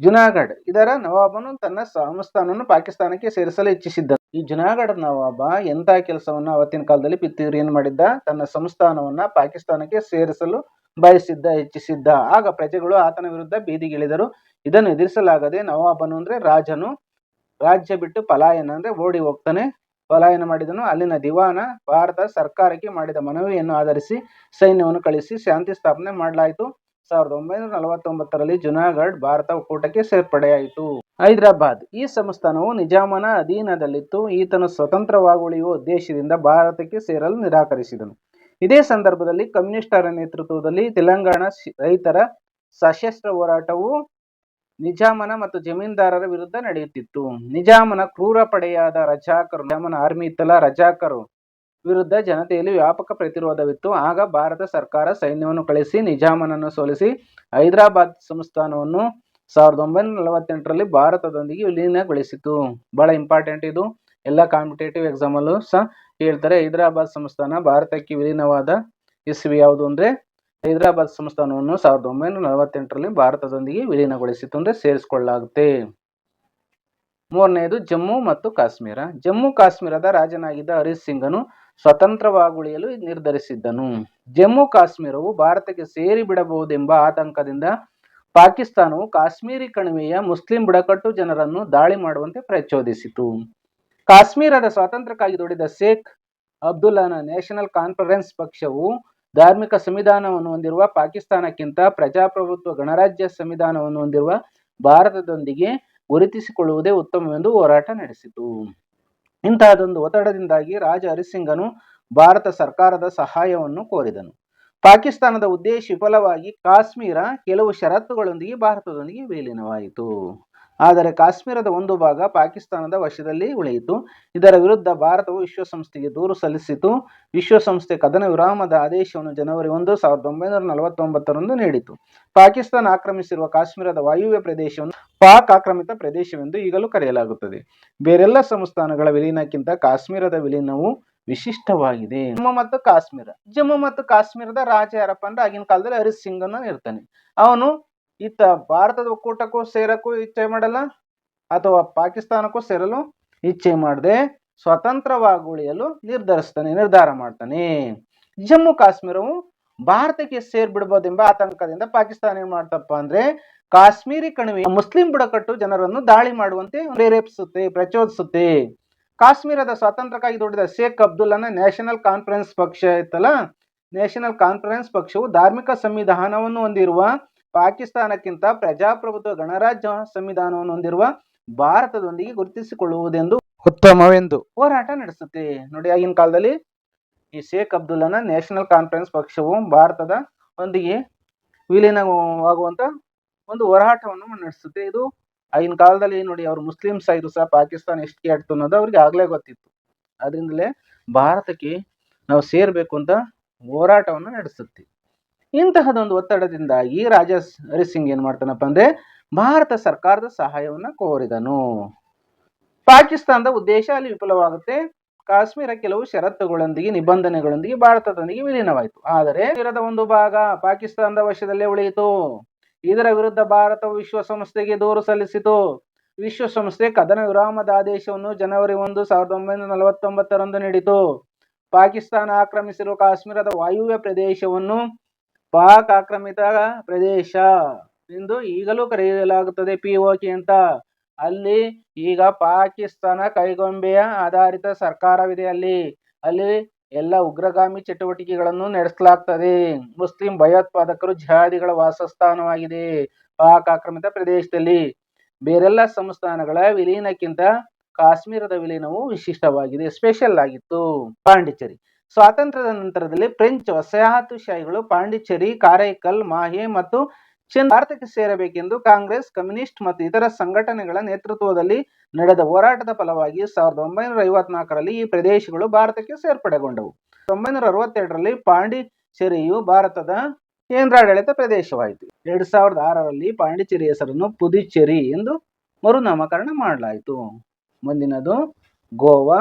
ಜುನಾಗಢ್, ಇದರ ನವಾಬನು ತನ್ನ ಸಂಸ್ಥಾನವನ್ನು ಪಾಕಿಸ್ತಾನಕ್ಕೆ ಸೇರಿಸಲು ಇಚ್ಛಿಸಿದ್ದ. ಈ ಜುನಾಗಢ ನವಾಬ ಎಂತ ಕೆಲಸವನ್ನು ಅವತ್ತಿನ ಕಾಲದಲ್ಲಿ ಪಿತ್ತೂರಿ ಏನ್ ಮಾಡಿದ್ದ? ತನ್ನ ಸಂಸ್ಥಾನವನ್ನ ಪಾಕಿಸ್ತಾನಕ್ಕೆ ಸೇರಿಸಲು ಬಯಸಿದ್ದ, ಇಚ್ಛಿಸಿದ್ದ. ಆಗ ಪ್ರಜೆಗಳು ಆತನ ವಿರುದ್ಧ ಬೀದಿಗಿಳಿದರು. ಇದನ್ನು ಎದುರಿಸಲಾಗದೆ ನವಾಬನು ಅಂದ್ರೆ ರಾಜನು. ರಾಜ್ಯ ಬಿಟ್ಟು ಪಲಾಯನ ಅಂದ್ರೆ ಓಡಿ ಹೋಗ್ತಾನೆ. ಪಲಾಯನ ಮಾಡಿದನು. ಅಲ್ಲಿನ ದಿವಾನ ಭಾರತ ಸರ್ಕಾರಕ್ಕೆ ಮಾಡಿದ ಮನವಿಯನ್ನು ಆಧರಿಸಿ ಸೈನ್ಯವನ್ನು ಕಳಿಸಿ ಶಾಂತಿ ಸ್ಥಾಪನೆ ಮಾಡಲಾಯಿತು. ಸಾವಿರದ ಒಂಬೈನೂರ ನಲವತ್ತೊಂಬತ್ತರಲ್ಲಿ ಜುನಾಗಢ್ ಭಾರತ ಒಕ್ಕೂಟಕ್ಕೆ ಸೇರ್ಪಡೆಯಾಯಿತು. ಹೈದರಾಬಾದ್. ಈ ಸಂಸ್ಥಾನವು ನಿಜಾಮನ ಅಧೀನದಲ್ಲಿತ್ತು. ಈತನು ಸ್ವತಂತ್ರವಾಗುಳಿಯುವ ಉದ್ದೇಶದಿಂದ ಭಾರತಕ್ಕೆ ಸೇರಲು ನಿರಾಕರಿಸಿದನು. ಇದೇ ಸಂದರ್ಭದಲ್ಲಿ ಕಮ್ಯುನಿಸ್ಟರ ನೇತೃತ್ವದಲ್ಲಿ ತೆಲಂಗಾಣ ರೈತರ ಸಶಸ್ತ್ರ ಹೋರಾಟವು ನಿಜಾಮನ ಮತ್ತು ಜಮೀನ್ದಾರರ ವಿರುದ್ಧ ನಡೆಯುತ್ತಿತ್ತು. ನಿಜಾಮನ ಕ್ರೂರ ಪಡೆಯಾದ ರಜಾಕರು, ನಿಜಾಮನ ಆರ್ಮಿ ಇತ್ತಲ್ಲ ರಜಾಕರು ವಿರುದ್ಧ ಜನತೆಯಲ್ಲಿ ವ್ಯಾಪಕ ಪ್ರತಿರೋಧವಿತ್ತು. ಆಗ ಭಾರತ ಸರ್ಕಾರ ಸೈನ್ಯವನ್ನು ಕಳಿಸಿ, ನಿಜಾಮನನ್ನು ಸೋಲಿಸಿ, ಹೈದರಾಬಾದ್ ಸಂಸ್ಥಾನವನ್ನು ಸಾವಿರದ ಒಂಬೈನೂರ ನಲವತ್ತೆಂಟರಲ್ಲಿ ಭಾರತದೊಂದಿಗೆ ವಿಲೀನಗೊಳಿಸಿತು. ಬಹಳ ಇಂಪಾರ್ಟೆಂಟ್ ಇದು. ಎಲ್ಲ ಕಾಂಪಿಟೇಟಿವ್ ಎಕ್ಸಾಮಲ್ಲೂ ಸಹ ಹೇಳ್ತಾರೆ, ಹೈದರಾಬಾದ್ ಸಂಸ್ಥಾನ ಭಾರತಕ್ಕೆ ವಿಲೀನವಾದ ಇಸ್ವಿ ಯಾವುದು ಅಂದ್ರೆ ಹೈದರಾಬಾದ್ ಸಂಸ್ಥಾನವನ್ನು ಸಾವಿರದ ಒಂಬೈನೂರ ನಲವತ್ತೆಂಟರಲ್ಲಿ ಭಾರತದೊಂದಿಗೆ ವಿಲೀನಗೊಳಿಸಿತು ಅಂದರೆ ಸೇರಿಸಿಕೊಳ್ಳಲಾಗುತ್ತೆ. ಮೂರನೆಯದು ಜಮ್ಮು ಮತ್ತು ಕಾಶ್ಮೀರ. ಜಮ್ಮು ಕಾಶ್ಮೀರದ ರಾಜನಾಗಿದ್ದ ಹರೀಶ್ ಸಿಂಗನು ಸ್ವತಂತ್ರವಾಗುಳಿಯಲು ನಿರ್ಧರಿಸಿದ್ದನು. ಜಮ್ಮು ಕಾಶ್ಮೀರವು ಭಾರತಕ್ಕೆ ಸೇರಿ ಬಿಡಬಹುದೆಂಬ ಆತಂಕದಿಂದ ಪಾಕಿಸ್ತಾನವು ಕಾಶ್ಮೀರಿ ಕಣಿವೆಯ ಮುಸ್ಲಿಂ ಬುಡಕಟ್ಟು ಜನರನ್ನು ದಾಳಿ ಮಾಡುವಂತೆ ಪ್ರಚೋದಿಸಿತು. ಕಾಶ್ಮೀರದ ಸ್ವಾತಂತ್ರ್ಯಕ್ಕಾಗಿ ದುಡಿದ ಶೇಖ್ ಅಬ್ದುಲ್ಲಾನ ನ್ಯಾಷನಲ್ ಕಾನ್ಫರೆನ್ಸ್ ಪಕ್ಷವು ಧಾರ್ಮಿಕ ಸಂವಿಧಾನವನ್ನು ಹೊಂದಿರುವ ಪಾಕಿಸ್ತಾನಕ್ಕಿಂತ ಪ್ರಜಾಪ್ರಭುತ್ವ ಗಣರಾಜ್ಯ ಸಂವಿಧಾನವನ್ನು ಹೊಂದಿರುವ ಭಾರತದೊಂದಿಗೆ ಗುರುತಿಸಿಕೊಳ್ಳುವುದೇ ಉತ್ತಮವೆಂದು ಹೋರಾಟ ನಡೆಸಿತು. ಇಂತಹದೊಂದು ಒತ್ತಡದಿಂದಾಗಿ ರಾಜ ಹರಿಸಿಂಗನು ಭಾರತ ಸರ್ಕಾರದ ಸಹಾಯವನ್ನು ಕೋರಿದನು. ಪಾಕಿಸ್ತಾನದ ಉದ್ದೇಶ ವಿಫಲವಾಗಿ ಕಾಶ್ಮೀರ ಕೆಲವು ಷರತ್ತುಗಳೊಂದಿಗೆ ಭಾರತದೊಂದಿಗೆ ವಿಲೀನವಾಯಿತು. ಆದರೆ ಕಾಶ್ಮೀರದ ಒಂದು ಭಾಗ ಪಾಕಿಸ್ತಾನದ ವಶದಲ್ಲಿ ಉಳಿಯಿತು. ಇದರ ವಿರುದ್ಧ ಭಾರತವು ವಿಶ್ವಸಂಸ್ಥೆಗೆ ದೂರು ಸಲ್ಲಿಸಿತು. ವಿಶ್ವಸಂಸ್ಥೆ ಕದನ ವಿರಾಮದ ಆದೇಶವನ್ನು ಜನವರಿ ಒಂದು, ಸಾವಿರದ ಒಂಬೈನೂರ ನಲವತ್ತೊಂಬತ್ತರಂದು ನೀಡಿತು. ಪಾಕಿಸ್ತಾನ ಆಕ್ರಮಿಸಿರುವ ಕಾಶ್ಮೀರದ ವಾಯುವ್ಯ ಪ್ರದೇಶವನ್ನು ಪಾಕ್ ಆಕ್ರಮಿತ ಪ್ರದೇಶವೆಂದು ಈಗಲೂ ಕರೆಯಲಾಗುತ್ತದೆ. ಬೇರೆಲ್ಲ ಸಂಸ್ಥಾನಗಳ ವಿಲೀನಕ್ಕಿಂತ ಕಾಶ್ಮೀರದ ವಿಲೀನವು ವಿಶಿಷ್ಟವಾಗಿದೆ. ಜಮ್ಮು ಮತ್ತು ಕಾಶ್ಮೀರ. ಜಮ್ಮು ಮತ್ತು ಕಾಶ್ಮೀರದ ರಾಜ ಯಾರಪ್ಪ ಅಂದ್ರೆ ಆಗಿನ ಕಾಲದಲ್ಲಿ ಹರಿಸ್ ಸಿಂಗ್ ಅನ್ನ ಇರ್ತಾನೆ ಅವನು ಈತ ಭಾರತದ ಒಕ್ಕೂಟಕ್ಕೂ ಸೇರಕ್ಕೂ ಇಚ್ಛೆ ಮಾಡಲ್ಲ? ಅಥವಾ ಪಾಕಿಸ್ತಾನಕ್ಕೂ ಸೇರಲು ಇಚ್ಛೆ ಮಾಡದೆ ಸ್ವತಂತ್ರವಾಗಿ ಉಳಿಯಲು ನಿರ್ಧರಿಸ್ತಾನೆ, ನಿರ್ಧಾರ ಮಾಡ್ತಾನೆ? ಜಮ್ಮು ಕಾಶ್ಮೀರವು ಭಾರತಕ್ಕೆ ಸೇರ್ಬಿಡ್ಬೋದೆಂಬ ಆತಂಕದಿಂದ ಪಾಕಿಸ್ತಾನ ಏನ್ ಮಾಡ್ತಪ್ಪ ಅಂದ್ರೆ ಕಾಶ್ಮೀರಿ ಕಣಿವೆ ಮುಸ್ಲಿಂ ಬುಡಕಟ್ಟು ಜನರನ್ನು ದಾಳಿ ಮಾಡುವಂತೆ ಪ್ರೇರೇಪಿಸುತ್ತೆ, ಪ್ರಚೋದಿಸುತ್ತೆ. ಕಾಶ್ಮೀರದ ಸ್ವಾತಂತ್ರ್ಯಕ್ಕಾಗಿ ದುಡಿದ ಶೇಖ್ ಅಬ್ದುಲ್ಲನ ನ್ಯಾಷನಲ್ ಕಾನ್ಫರೆನ್ಸ್ ಪಕ್ಷ ಇತ್ತಲ್ಲ? ನ್ಯಾಷನಲ್ ಕಾನ್ಫರೆನ್ಸ್ ಪಕ್ಷವು ಧಾರ್ಮಿಕ ಸಂವಿಧಾನವನ್ನು ಹೊಂದಿರುವ ಪಾಕಿಸ್ತಾನಕ್ಕಿಂತ ಪ್ರಜಾಪ್ರಭುತ್ವ ಗಣರಾಜ್ಯ ಸಂವಿಧಾನವನ್ನು ಹೊಂದಿರುವ ಭಾರತದೊಂದಿಗೆ ಗುರುತಿಸಿಕೊಳ್ಳುವುದೆಂದು ಉತ್ತಮವೆಂದು. ಹೋರಾಟ ನಡೆಸುತ್ತೆ. ನೋಡಿ ಆಗಿನ ಕಾಲದಲ್ಲಿ ಈ ಶೇಖ್ ಅಬ್ದುಲ್ಲನ ನ್ಯಾಷನಲ್ ಕಾನ್ಫರೆನ್ಸ್ ಪಕ್ಷವು ಭಾರತದ ಒಂದಿಗೆ ವಿಲೀನವಾಗುವಂತ ಒಂದು ಹೋರಾಟವನ್ನು ನಡೆಸುತ್ತೆ. ಇದು ಆಗಿನ ಕಾಲದಲ್ಲಿ ನೋಡಿ ಅವರು ಮುಸ್ಲಿಮ್ಸ್ ಆಗಿದ್ರು ಸಹ ಪಾಕಿಸ್ತಾನ ಎಷ್ಟು ಕೇಳ್ತು ಅನ್ನೋದು ಅವ್ರಿಗೆ ಆಗ್ಲೇ ಗೊತ್ತಿತ್ತು. ಅದರಿಂದಲೇ ಭಾರತಕ್ಕೆ ನಾವು ಸೇರ್ಬೇಕು ಅಂತ ಹೋರಾಟವನ್ನು ನಡೆಸುತ್ತೆ. ಇಂತಹದೊಂದು ಒತ್ತಡದಿಂದಾಗಿ ರಾಜ ಹರಿ ಸಿಂಗ್ ಏನ್ ಮಾಡ್ತಾನಪ್ಪ ಅಂದ್ರೆ ಭಾರತ ಸರ್ಕಾರದ ಸಹಾಯವನ್ನ ಕೋರಿದನು. ಪಾಕಿಸ್ತಾನದ ಉದ್ದೇಶ ಅಲ್ಲಿ ವಿಫಲವಾಗುತ್ತೆ. ಕಾಶ್ಮೀರ ಕೆಲವು ಷರತ್ತುಗಳೊಂದಿಗೆ, ನಿಬಂಧನೆಗಳೊಂದಿಗೆ ಭಾರತದೊಂದಿಗೆ ವಿಲೀನವಾಯಿತು. ಆದರೆ ಕಾಶ್ಮೀರದ ಒಂದು ಭಾಗ ಪಾಕಿಸ್ತಾನದ ವಶದಲ್ಲೇ ಉಳಿಯಿತು. ಇದರ ವಿರುದ್ಧ ಭಾರತವು ವಿಶ್ವಸಂಸ್ಥೆಗೆ ದೂರು ಸಲ್ಲಿಸಿತು. ವಿಶ್ವಸಂಸ್ಥೆ ಕದನ ವಿರಾಮದ ಆದೇಶವನ್ನು ಜನವರಿ ಒಂದು ಸಾವಿರದ ಒಂಬೈನೂರ ನಲವತ್ತೊಂಬತ್ತರಂದು ನೀಡಿತು. ಪಾಕಿಸ್ತಾನ ಆಕ್ರಮಿಸಿರುವ ಕಾಶ್ಮೀರದ ವಾಯುವ್ಯ ಪ್ರದೇಶವನ್ನು ಪಾಕ್ ಆಕ್ರಮಿತ ಪ್ರದೇಶ ಎಂದು ಈಗಲೂ ಕರೆಯಲಾಗುತ್ತದೆ. ಪಿಒಕೆ ಅಂತ. ಅಲ್ಲಿ ಈಗ ಪಾಕಿಸ್ತಾನ ಕೈಗೊಂಬೆಯ ಆಧಾರಿತ ಸರ್ಕಾರವಿದೆ ಅಲ್ಲಿ. ಅಲ್ಲಿ ಎಲ್ಲ ಉಗ್ರಗಾಮಿ ಚಟುವಟಿಕೆಗಳನ್ನು ನಡೆಸಲಾಗ್ತದೆ. ಮುಸ್ಲಿಂ ಭಯೋತ್ಪಾದಕರು ಜಿಹಾದಿಗಳ ವಾಸಸ್ಥಾನವಾಗಿದೆ ಪಾಕ್ ಆಕ್ರಮಿತ ಪ್ರದೇಶದಲ್ಲಿ. ಬೇರೆಲ್ಲ ಸಂಸ್ಥಾನಗಳ ವಿಲೀನಕ್ಕಿಂತ ಕಾಶ್ಮೀರದ ವಿಲೀನವು ವಿಶಿಷ್ಟವಾಗಿದೆ. ಸ್ಪೆಷಲ್ ಆಗಿತ್ತು. ಪಾಂಡಿಚೇರಿ. ಸ್ವಾತಂತ್ರ್ಯದ ನಂತರದಲ್ಲಿ ಫ್ರೆಂಚ್ ವಸಾಹತುಶಾಹಿಗಳು ಪಾಂಡಿಚೇರಿ, ಕಾರೈಕಲ್, ಮಾಹೆ ಮತ್ತು ಚಿನ್ ಭಾರತಕ್ಕೆ ಸೇರಬೇಕೆಂದು ಕಾಂಗ್ರೆಸ್, ಕಮ್ಯುನಿಸ್ಟ್ ಮತ್ತು ಇತರ ಸಂಘಟನೆಗಳ ನೇತೃತ್ವದಲ್ಲಿ ನಡೆದ ಹೋರಾಟದ ಫಲವಾಗಿ ಸಾವಿರದ ಒಂಬೈನೂರ ಐವತ್ನಾಲ್ಕರಲ್ಲಿ ಈ ಪ್ರದೇಶಗಳು ಭಾರತಕ್ಕೆ ಸೇರ್ಪಡೆಗೊಂಡವು. ಒಂಬೈನೂರ ಅರವತ್ತೆರಡರಲ್ಲಿ ಪಾಂಡಿಚೇರಿಯು ಭಾರತದ ಕೇಂದ್ರಾಡಳಿತ ಪ್ರದೇಶವಾಯಿತು. ಎರಡ್ ಸಾವಿರದ ಆರರಲ್ಲಿ ಪಾಂಡಿಚೇರಿ ಹೆಸರನ್ನು ಪುದುಚೇರಿ ಎಂದು ಮರುನಾಮಕರಣ ಮಾಡಲಾಯಿತು. ಮುಂದಿನದು ಗೋವಾ.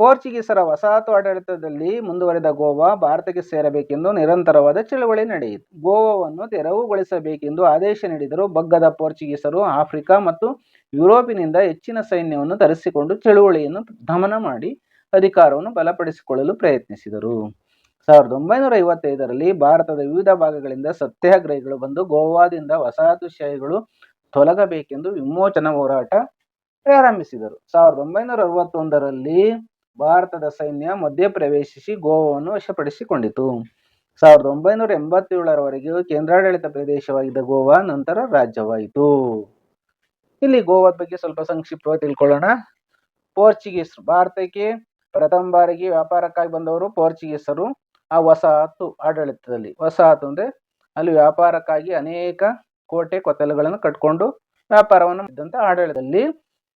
ಪೋರ್ಚುಗೀಸರ ವಸಾಹತು ಆಡಳಿತದಲ್ಲಿ ಮುಂದುವರೆದ ಗೋವಾ ಭಾರತಕ್ಕೆ ಸೇರಬೇಕೆಂದು ನಿರಂತರವಾದ ಚಳವಳಿ ನಡೆಯಿತು. ಗೋವಾವನ್ನು ತೆರವುಗೊಳಿಸಬೇಕೆಂದು ಆದೇಶ ನೀಡಿದರು ಬಗ್ಗದ ಪೋರ್ಚುಗೀಸರು ಆಫ್ರಿಕಾ ಮತ್ತು ಯುರೋಪಿನಿಂದ ಹೆಚ್ಚಿನ ಸೈನ್ಯವನ್ನು ತರಿಸಿಕೊಂಡು ಚಳುವಳಿಯನ್ನು ದಮನ ಮಾಡಿ ಅಧಿಕಾರವನ್ನು ಬಲಪಡಿಸಿಕೊಳ್ಳಲು ಪ್ರಯತ್ನಿಸಿದರು. ಸಾವಿರದ ಒಂಬೈನೂರ ಐವತ್ತೈದರಲ್ಲಿ ಭಾರತದ ವಿವಿಧ ಭಾಗಗಳಿಂದ ಸತ್ಯಾಗ್ರಹಿಗಳು ಬಂದು ಗೋವಾದಿಂದ ವಸಾಹತುಶಾಹಿಗಳು ತೊಲಗಬೇಕೆಂದು ವಿಮೋಚನಾ ಹೋರಾಟ ಪ್ರಾರಂಭಿಸಿದರು. ಸಾವಿರದ ಒಂಬೈನೂರ ಅರವತ್ತೊಂದರಲ್ಲಿ ಭಾರತದ ಸೈನ್ಯ ಮಧ್ಯಪ್ರವೇಶಿಸಿ ಗೋವಾವನ್ನು ವಶಪಡಿಸಿಕೊಂಡಿತು. ಸಾವಿರದ ಒಂಬೈನೂರ ಎಂಬತ್ತೇಳರವರೆಗೆ ಕೇಂದ್ರಾಡಳಿತ ಪ್ರದೇಶವಾಗಿದ್ದ ಗೋವಾ ನಂತರ ರಾಜ್ಯವಾಯಿತು. ಇಲ್ಲಿ ಗೋವಾದ ಬಗ್ಗೆ ಸ್ವಲ್ಪ ಸಂಕ್ಷಿಪ್ತವಾಗಿ ತಿಳ್ಕೊಳ್ಳೋಣ. ಪೋರ್ಚುಗೀಸ್ ಭಾರತಕ್ಕೆ ಪ್ರಥಮ ಬಾರಿಗೆ ವ್ಯಾಪಾರಕ್ಕಾಗಿ ಬಂದವರು ಪೋರ್ಚುಗೀಸರು. ಆ ವಸಾಹತು ಆಡಳಿತದಲ್ಲಿ, ವಸಾಹತು ಅಂದ್ರೆ ಅಲ್ಲಿ ವ್ಯಾಪಾರಕ್ಕಾಗಿ ಅನೇಕ ಕೋಟೆ ಕೊತ್ತಲುಗಳನ್ನು ಕಟ್ಕೊಂಡು ವ್ಯಾಪಾರವನ್ನು ಆಡಳಿತದಲ್ಲಿ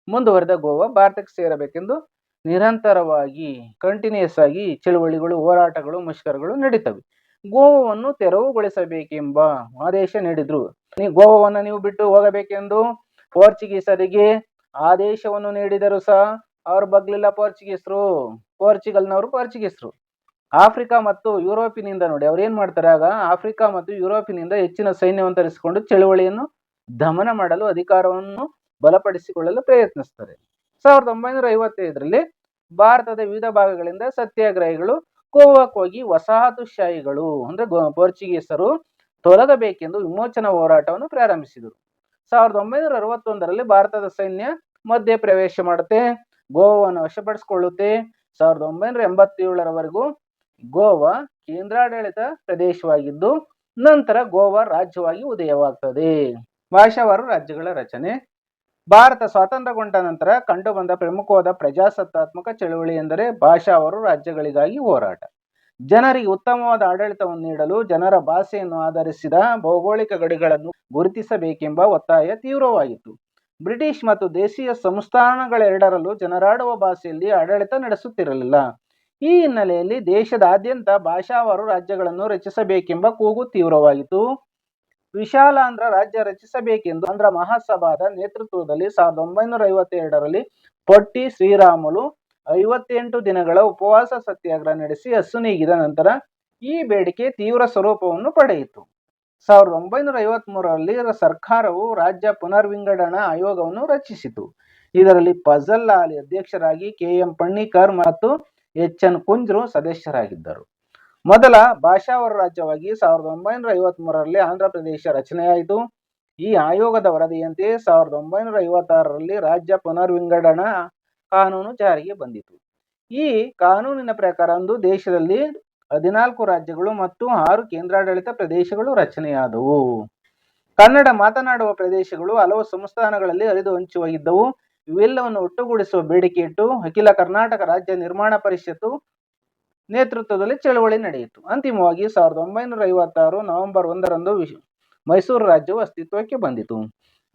ಮುಂದುವರೆದ ಗೋವಾ ಭಾರತಕ್ಕೆ ಸೇರಬೇಕೆಂದು ನಿರಂತರವಾಗಿ ಕಂಟಿನ್ಯೂಸ್ ಆಗಿ ಚಳುವಳಿಗಳು, ಹೋರಾಟಗಳು, ಮುಷ್ಕರಗಳು ನಡೀತವೆ. ಗೋವಾವನ್ನು ತೆರವುಗೊಳಿಸಬೇಕೆಂಬ ಆದೇಶ ನೀಡಿದ್ರು. ಗೋವಾವನ್ನು ನೀವು ಬಿಟ್ಟು ಹೋಗಬೇಕೆಂದು ಪೋರ್ಚುಗೀಸರಿಗೆ ಆದೇಶವನ್ನು ನೀಡಿದರು ಸಹ ಅವ್ರು ಬಗ್ಲಿಲ್ಲ ಪೋರ್ಚುಗೀಸರು. ಪೋರ್ಚುಗಲ್ನವರು ಪೋರ್ಚುಗೀಸರು. ಆಫ್ರಿಕಾ ಮತ್ತು ಯುರೋಪಿನಿಂದ ನೋಡಿ, ಅವ್ರು ಏನ್ ಮಾಡ್ತಾರೆ ಆಗ? ಆಫ್ರಿಕಾ ಮತ್ತು ಯುರೋಪಿನಿಂದ ಹೆಚ್ಚಿನ ಸೈನ್ಯವನ್ನು ತರಿಸಿಕೊಂಡು ಚಳುವಳಿಯನ್ನು ದಮನ ಮಾಡಲು, ಅಧಿಕಾರವನ್ನು ಬಲಪಡಿಸಿಕೊಳ್ಳಲು ಪ್ರಯತ್ನಿಸ್ತಾರೆ. ಸಾವಿರದ ಒಂಬೈನೂರ ಐವತ್ತೈದರಲ್ಲಿ ಭಾರತದ ವಿವಿಧ ಭಾಗಗಳಿಂದ ಸತ್ಯಾಗ್ರಹಿಗಳು ಗೋವಾಕ್ಕೆ ಹೋಗಿ ವಸಾಹತುಶಾಹಿಗಳು, ಅಂದ್ರೆ ಪೋರ್ಚುಗೀಸರು ತೊಲಗಬೇಕೆಂದು ವಿಮೋಚನಾ ಹೋರಾಟವನ್ನು ಪ್ರಾರಂಭಿಸಿದರು. ಸಾವಿರದ ಒಂಬೈನೂರ ಅರವತ್ತೊಂದರಲ್ಲಿ ಭಾರತದ ಸೈನ್ಯ ಮಧ್ಯ ಪ್ರವೇಶ ಮಾಡುತ್ತೆ, ಗೋವಾವನ್ನು ವಶಪಡಿಸಿಕೊಳ್ಳುತ್ತೆ. ಸಾವಿರದ ಒಂಬೈನೂರ ಎಂಬತ್ತೇಳರವರೆಗೂ ಗೋವಾ ಕೇಂದ್ರಾಡಳಿತ ಪ್ರದೇಶವಾಗಿದ್ದು, ನಂತರ ಗೋವಾ ರಾಜ್ಯವಾಗಿ ಉದಯವಾಗ್ತದೆ. ಭಾಷಾವಾರು ರಾಜ್ಯಗಳ ರಚನೆ. ಭಾರತ ಸ್ವಾತಂತ್ರ್ಯಗೊಂಡ ನಂತರ ಕಂಡುಬಂದ ಪ್ರಮುಖವಾದ ಪ್ರಜಾಸತ್ತಾತ್ಮಕ ಚಳುವಳಿ ಎಂದರೆ ಭಾಷಾವಾರು ರಾಜ್ಯಗಳಿಗಾಗಿ ಹೋರಾಟ. ಜನರಿಗೆ ಉತ್ತಮವಾದ ಆಡಳಿತವನ್ನು ನೀಡಲು ಜನರ ಭಾಷೆಯನ್ನು ಆಧರಿಸಿದ ಭೌಗೋಳಿಕ ಗಡಿಗಳನ್ನು ಗುರುತಿಸಬೇಕೆಂಬ ಒತ್ತಾಯ ತೀವ್ರವಾಗಿತ್ತು. ಬ್ರಿಟಿಷ್ ಮತ್ತು ದೇಶೀಯ ಸಂಸ್ಥಾನಗಳೆರಡರಲ್ಲೂ ಜನರಾಡುವ ಭಾಷೆಯಲ್ಲಿ ಆಡಳಿತ ನಡೆಸುತ್ತಿರಲಿಲ್ಲ. ಈ ಹಿನ್ನೆಲೆಯಲ್ಲಿ ದೇಶದಾದ್ಯಂತ ಭಾಷಾವಾರು ರಾಜ್ಯಗಳನ್ನು ರಚಿಸಬೇಕೆಂಬ ಕೂಗು ತೀವ್ರವಾಯಿತು ವಿಶಾಲಾಂಧ್ರ ರಾಜ್ಯ ರಚಿಸಬೇಕೆಂದು ಆಂಧ್ರ ಮಹಾಸಭಾದ ನೇತೃತ್ವದಲ್ಲಿ ಸಾವಿರದ ಒಂಬೈನೂರ ಐವತ್ತೆರಡರಲ್ಲಿ ಪೊಟ್ಟಿ ಶ್ರೀರಾಮುಲು ಐವತ್ತೆಂಟು ದಿನಗಳ ಉಪವಾಸ ಸತ್ಯಾಗ್ರಹ ನಡೆಸಿ ಹಸು ನೀಗಿದ ನಂತರ ಈ ಬೇಡಿಕೆ ತೀವ್ರ ಸ್ವರೂಪವನ್ನು ಪಡೆಯಿತು. ಸಾವಿರದ ಒಂಬೈನೂರ ಐವತ್ತ್ ಮೂರರಲ್ಲಿ ಸರ್ಕಾರವು ರಾಜ್ಯ ಪುನರ್ವಿಂಗಡಣಾ ಆಯೋಗವನ್ನು ರಚಿಸಿತು. ಇದರಲ್ಲಿ ಫಜಲ್ ಲಾಲಿ ಅಧ್ಯಕ್ಷರಾಗಿ ಕೆ ಎಂ ಪಣ್ಣಿಕರ್ ಮತ್ತು ಎಚ್ ಎನ್ ಕುಂಜ್ರು ಸದಸ್ಯರಾಗಿದ್ದರು. ಮೊದಲ ಭಾಷಾವರ ರಾಜ್ಯವಾಗಿ ಸಾವಿರದ ಒಂಬೈನೂರ ಐವತ್ತ್ ಮೂರರಲ್ಲಿ ಆಂಧ್ರಪ್ರದೇಶ ರಚನೆಯಾಯಿತು. ಈ ಆಯೋಗದ ವರದಿಯಂತೆ ಸಾವಿರದ ಒಂಬೈನೂರ ಐವತ್ತಾರರಲ್ಲಿ ರಾಜ್ಯ ಪುನರ್ವಿಂಗಡಣಾ ಕಾನೂನು ಜಾರಿಗೆ ಬಂದಿತು. ಈ ಕಾನೂನಿನ ಪ್ರಕಾರ ಅಂದು ದೇಶದಲ್ಲಿ ಹದಿನಾಲ್ಕು ರಾಜ್ಯಗಳು ಮತ್ತು ಆರು ಕೇಂದ್ರಾಡಳಿತ ಪ್ರದೇಶಗಳು ರಚನೆಯಾದವು. ಕನ್ನಡ ಮಾತನಾಡುವ ಪ್ರದೇಶಗಳು ಹಲವು ಸಂಸ್ಥಾನಗಳಲ್ಲಿ ಹರಿದು ಇದ್ದವು. ಇವೆಲ್ಲವನ್ನು ಒಟ್ಟುಗೂಡಿಸುವ ಬೇಡಿಕೆ ಇಟ್ಟು ಅಖಿಲ ಕರ್ನಾಟಕ ರಾಜ್ಯ ನಿರ್ಮಾಣ ಪರಿಷತ್ತು ನೇತೃತ್ವದಲ್ಲಿ ಚಳವಳಿ ನಡೆಯಿತು. ಅಂತಿಮವಾಗಿ ಸಾವಿರದ ಒಂಬೈನೂರ ಐವತ್ತಾರು ನವೆಂಬರ್ ಒಂದರಂದು ವಿಶ್- ಮೈಸೂರು ರಾಜ್ಯವು ಅಸ್ತಿತ್ವಕ್ಕೆ ಬಂದಿತು.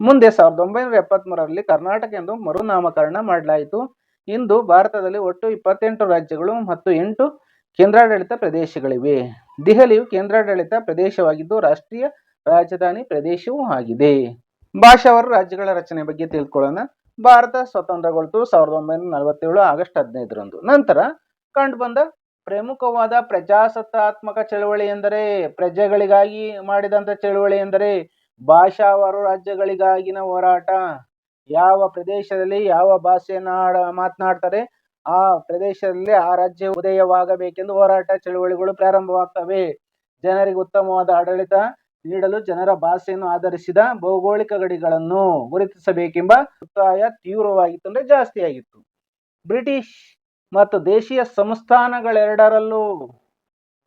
ಮುಂದೆ ಸಾವಿರದ ಒಂಬೈನೂರ ಎಪ್ಪತ್ಮೂರರಲ್ಲಿ ಕರ್ನಾಟಕ ಎಂದು ಮರುನಾಮಕರಣ ಮಾಡಲಾಯಿತು. ಇಂದು ಭಾರತದಲ್ಲಿ ಒಟ್ಟು ಇಪ್ಪತ್ತೆಂಟು ರಾಜ್ಯಗಳು ಮತ್ತು ಎಂಟು ಕೇಂದ್ರಾಡಳಿತ ಪ್ರದೇಶಗಳಿವೆ. ದೆಹಲಿಯು ಕೇಂದ್ರಾಡಳಿತ ಪ್ರದೇಶವಾಗಿದ್ದು, ರಾಷ್ಟ್ರೀಯ ರಾಜಧಾನಿ ಪ್ರದೇಶವೂ ಆಗಿದೆ. ಭಾಷಾವಾರು ರಾಜ್ಯಗಳ ರಚನೆ ಬಗ್ಗೆ ತಿಳ್ಕೊಳ್ಳೋಣ. ಭಾರತ ಸ್ವತಂತ್ರಗೊಳಿತು ಸಾವಿರದ ಒಂಬೈನೂರ ನಲವತ್ತೇಳು ಆಗಸ್ಟ್ ಹದಿನೈದರಂದು. ನಂತರ ಕಂಡುಬಂದ ಪ್ರಮುಖವಾದ ಪ್ರಜಾಸತ್ತಾತ್ಮಕ ಚಳವಳಿ ಎಂದರೆ ಪ್ರಜೆಗಳಿಗಾಗಿ ಮಾಡಿದಂಥ ಚಳವಳಿ ಎಂದರೆ ಭಾಷಾವಾರು ರಾಜ್ಯಗಳಿಗಾಗಿನ ಹೋರಾಟ. ಯಾವ ಪ್ರದೇಶದಲ್ಲಿ ಯಾವ ಭಾಷೆಯನ್ನು ಆಡ ಮಾತನಾಡ್ತಾರೆ, ಆ ಪ್ರದೇಶದಲ್ಲಿ ಆ ರಾಜ್ಯ ಉದಯವಾಗಬೇಕೆಂದು ಹೋರಾಟ ಚಳವಳಿಗಳು ಪ್ರಾರಂಭವಾಗ್ತವೆ. ಜನರಿಗೆ ಉತ್ತಮವಾದ ಆಡಳಿತ ನೀಡಲು ಜನರ ಭಾಷೆಯನ್ನು ಆಧರಿಸಿದ ಭೌಗೋಳಿಕ ಗಡಿಗಳನ್ನು ಗುರುತಿಸಬೇಕೆಂಬ ಒತ್ತಾಯ ತೀವ್ರವಾಗಿತ್ತು ಅಂದರೆ ಜಾಸ್ತಿ ಆಗಿತ್ತು ಬ್ರಿಟಿಷ್ ಮತ್ತು ದೇಶೀಯ ಸಂಸ್ಥಾನಗಳೆರಡರಲ್ಲೂ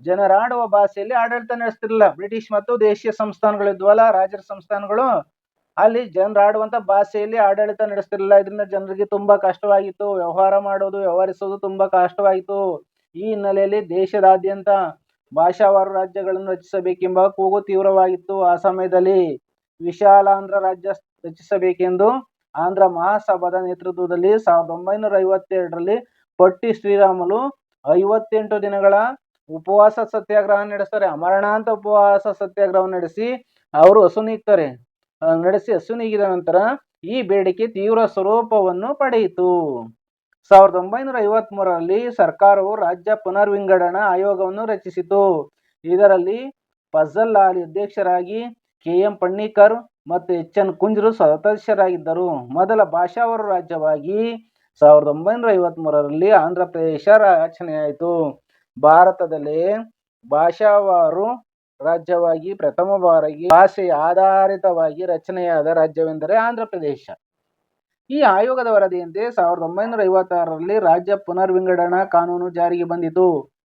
ಜನರಾಡುವ ಭಾಷೆಯಲ್ಲಿ ಆಡಳಿತ ನಡೆಸ್ತಿರಲಿಲ್ಲ. ಬ್ರಿಟಿಷ್ ಮತ್ತು ದೇಶೀಯ ಸಂಸ್ಥಾನಗಳಿದ್ವಲ್ಲ, ರಾಜರ ಸಂಸ್ಥಾನಗಳು, ಅಲ್ಲಿ ಜನರಾಡುವಂಥ ಭಾಷೆಯಲ್ಲಿ ಆಡಳಿತ ನಡೆಸ್ತಿರಲಿಲ್ಲ. ಇದರಿಂದ ಜನರಿಗೆ ತುಂಬಾ ಕಷ್ಟವಾಗಿತ್ತು. ವ್ಯವಹಾರ ಮಾಡೋದು, ವ್ಯವಹರಿಸೋದು ತುಂಬಾ ಕಷ್ಟವಾಯಿತು ಈ ಹಿನ್ನೆಲೆಯಲ್ಲಿ ದೇಶದಾದ್ಯಂತ ಭಾಷಾವಾರು ರಾಜ್ಯಗಳನ್ನು ರಚಿಸಬೇಕೆಂಬ ಕೂಗು ತೀವ್ರವಾಗಿತ್ತು. ಆ ಸಮಯದಲ್ಲಿ ವಿಶಾಲ ಆಂಧ್ರ ರಾಜ್ಯ ರಚಿಸಬೇಕೆಂದು ಆಂಧ್ರ ಮಹಾಸಭಾದ ನೇತೃತ್ವದಲ್ಲಿ ಸಾವಿರದ ಒಂಬೈನೂರ ಐವತ್ತೆರಡರಲ್ಲಿ ಪಟ್ಟಿ ಶ್ರೀರಾಮುಲು ಐವತ್ತೆಂಟು ದಿನಗಳ ಉಪವಾಸ ಸತ್ಯಾಗ್ರಹ ನಡೆಸ್ತಾರೆ. ಅಮರಣಾಂತ ಉಪವಾಸ ಸತ್ಯಾಗ್ರಹ ನಡೆಸಿ ಅವರು ಹಸುನೀಗ್ತಾರೆ ನಡೆಸಿ ಹಸುನೀಗಿದ ನಂತರ ಈ ಬೇಡಿಕೆ ತೀವ್ರ ಸ್ವರೂಪವನ್ನು ಪಡೆಯಿತು. ಸಾವಿರದ ಒಂಬೈನೂರ ಐವತ್ತ್ ಮೂರರಲ್ಲಿ ಸರ್ಕಾರವು ರಾಜ್ಯ ಪುನರ್ವಿಂಗಡಣಾ ಆಯೋಗವನ್ನು ರಚಿಸಿತು. ಇದರಲ್ಲಿ ಫಜಲ್ ಲಾಲಿ ಅಧ್ಯಕ್ಷರಾಗಿ ಕೆ ಎಂ ಪಣ್ಣಿಕರ್ ಮತ್ತು ಎಚ್ ಎನ್ ಕುಂಜ್ರು ಸದಸ್ಯರಾಗಿದ್ದರು. ಮೊದಲ ಭಾಷಾವಾರು ರಾಜ್ಯವಾಗಿ ಸಾವಿರದ ಒಂಬೈನೂರ ಐವತ್ತ್ ಮೂರರಲ್ಲಿ ಆಂಧ್ರ ಪ್ರದೇಶ ರಚನೆಯಾಯಿತು. ಭಾರತದಲ್ಲಿ ಭಾಷಾವಾರು ರಾಜ್ಯವಾಗಿ ಪ್ರಥಮ ಬಾರಿಗೆ ಭಾಷೆಯ ಆಧಾರಿತವಾಗಿ ರಚನೆಯಾದ ರಾಜ್ಯವೆಂದರೆ ಆಂಧ್ರ ಪ್ರದೇಶ. ಈ ಆಯೋಗದ ವರದಿಯಂತೆ ಸಾವಿರದ ಒಂಬೈನೂರ ಐವತ್ತಾರರಲ್ಲಿ ರಾಜ್ಯ ಪುನರ್ವಿಂಗಡಣಾ ಕಾನೂನು ಜಾರಿಗೆ ಬಂದಿತು.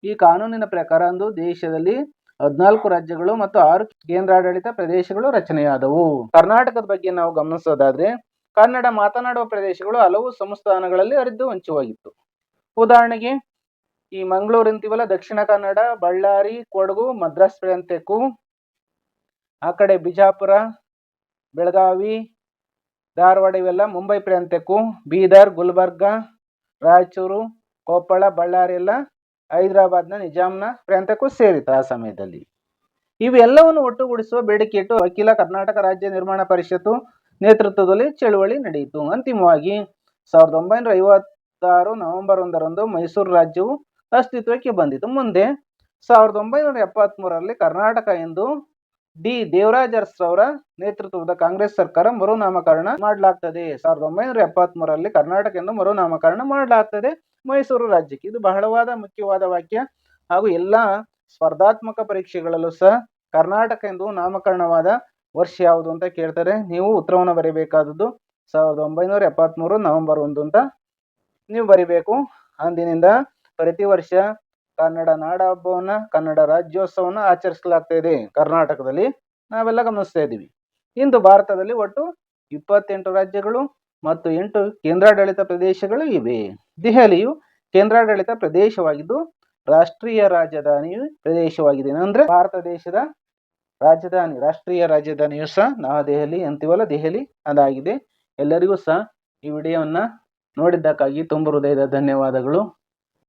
ಈ ಕಾನೂನಿನ ಪ್ರಕಾರ ಅಂದು ದೇಶದಲ್ಲಿ ಹದಿನಾಲ್ಕು ರಾಜ್ಯಗಳು ಮತ್ತು ಆರು ಕೇಂದ್ರಾಡಳಿತ ಪ್ರದೇಶಗಳು ರಚನೆಯಾದವು. ಕರ್ನಾಟಕದ ಬಗ್ಗೆ ನಾವು ಗಮನಿಸೋದಾದ್ರೆ ಕನ್ನಡ ಮಾತನಾಡುವ ಪ್ರದೇಶಗಳು ಹಲವು ಸಂಸ್ಥಾನಗಳಲ್ಲಿ ಹರಿದು ಹಂಚುವಾಗಿತ್ತು ಉದಾಹರಣೆಗೆ, ಈ ಮಂಗಳೂರು ಅಂತೀವಲ್ಲ, ದಕ್ಷಿಣ ಕನ್ನಡ, ಬಳ್ಳಾರಿ, ಕೊಡಗು ಮದ್ರಾಸ್ ಪ್ರಾಂತ್ಯಕ್ಕೂ ಆ ಕಡೆ ಬಿಜಾಪುರ, ಬೆಳಗಾವಿ, ಧಾರವಾಡ ಇವೆಲ್ಲ ಮುಂಬೈ ಪ್ರಾಂತ್ಯಕ್ಕೂ ಬೀದರ್, ಗುಲ್ಬರ್ಗ, ರಾಯಚೂರು, ಕೊಪ್ಪಳ, ಬಳ್ಳಾರಿ ಎಲ್ಲ ಹೈದರಾಬಾದ್ನ ನಿಜಾಮ್ನ ಪ್ರಾಂತ್ಯಕ್ಕೂ ಸೇರಿತ್ತು ಆ ಸಮಯದಲ್ಲಿ. ಇವೆಲ್ಲವನ್ನು ಒಟ್ಟುಗೂಡಿಸುವ ಬೇಡಿಕೆ ಇಟ್ಟು ವಕೀಲ ಕರ್ನಾಟಕ ರಾಜ್ಯ ನಿರ್ಮಾಣ ಪರಿಷತ್ತು ನೇತೃತ್ವದಲ್ಲಿ ಚಳುವಳಿ ನಡೆಯಿತು. ಅಂತಿಮವಾಗಿ, ಸಾವಿರದ ಒಂಬೈನೂರ ಐವತ್ತಾರು ನವೆಂಬರ್ ಒಂದರಂದು ಮೈಸೂರು ರಾಜ್ಯವು ಅಸ್ತಿತ್ವಕ್ಕೆ ಬಂದಿತು. ಮುಂದೆ, ಸಾವಿರದ ಒಂಬೈನೂರ ಎಪ್ಪತ್ತ್ಮೂರರಲ್ಲಿ ಕರ್ನಾಟಕ ಎಂದು ಡಿ. ದೇವರಾಜ ಅರಸ್ರವರ ನೇತೃತ್ವದ ಕಾಂಗ್ರೆಸ್ ಸರ್ಕಾರ ಮರುನಾಮಕರಣ ಮಾಡಲಾಗ್ತದೆ. ಸಾವಿರದ ಒಂಬೈನೂರ ಎಪ್ಪತ್ತ್ಮೂರರಲ್ಲಿ ಕರ್ನಾಟಕ ಎಂದು ಮರುನಾಮಕರಣ ಮಾಡಲಾಗ್ತದೆ. ಮೈಸೂರು ರಾಜ್ಯಕ್ಕೆ ಇದು ಬಹಳವಾದ ಮುಖ್ಯವಾದ ವಾಕ್ಯ. ಹಾಗೂ ಎಲ್ಲ ಸ್ಪರ್ಧಾತ್ಮಕ ಪರೀಕ್ಷೆಗಳಲ್ಲೂ ಸಹ ಕರ್ನಾಟಕ ಎಂದು ನಾಮಕರಣವಾದ ವರ್ಷ ಯಾವುದು ಅಂತ ಕೇಳ್ತಾರೆ. ನೀವು ಉತ್ತರವನ್ನು ಬರೀಬೇಕಾದದ್ದು ಸಾವಿರದ ಒಂಬೈನೂರ ಎಪ್ಪತ್ತ್ಮೂರು ನವೆಂಬರ್ ಒಂದು ಅಂತ ನೀವು ಬರಿಬೇಕು. ಅಂದಿನಿಂದ ಪ್ರತಿ ವರ್ಷ ಕನ್ನಡ ನಾಡ ಹಬ್ಬವನ್ನ ಕನ್ನಡ ರಾಜ್ಯೋತ್ಸವವನ್ನು ಆಚರಿಸಲಾಗ್ತಾ ಇದೆ ಕರ್ನಾಟಕದಲ್ಲಿ. ನಾವೆಲ್ಲ ಗಮನಿಸ್ತಾ ಇದ್ದೀವಿ. ಇಂದು ಭಾರತದಲ್ಲಿ ಒಟ್ಟು ಇಪ್ಪತ್ತೆಂಟು ರಾಜ್ಯಗಳು ಮತ್ತು ಎಂಟು ಕೇಂದ್ರಾಡಳಿತ ಪ್ರದೇಶಗಳು ಇವೆ. ದೆಹಲಿಯು ಕೇಂದ್ರಾಡಳಿತ ಪ್ರದೇಶವಾಗಿದ್ದು, ರಾಷ್ಟ್ರೀಯ ರಾಜಧಾನಿ ಪ್ರದೇಶವಾಗಿದೆ. ಅಂದ್ರೆ ಭಾರತ ದೇಶದ ರಾಜಧಾನಿ, ರಾಷ್ಟ್ರೀಯ ರಾಜಧಾನಿಯು ಸಹ ನವದೆಹಲಿ ಅಂತೀವಲ್ಲ, ದೆಹಲಿ ಅದಾಗಿದೆ. ಎಲ್ಲರಿಗೂ ಸಹ ಈ ವಿಡಿಯೋವನ್ನು ನೋಡಿದ್ದಕ್ಕಾಗಿ ತುಂಬ ಹೃದಯದ ಧನ್ಯವಾದಗಳು.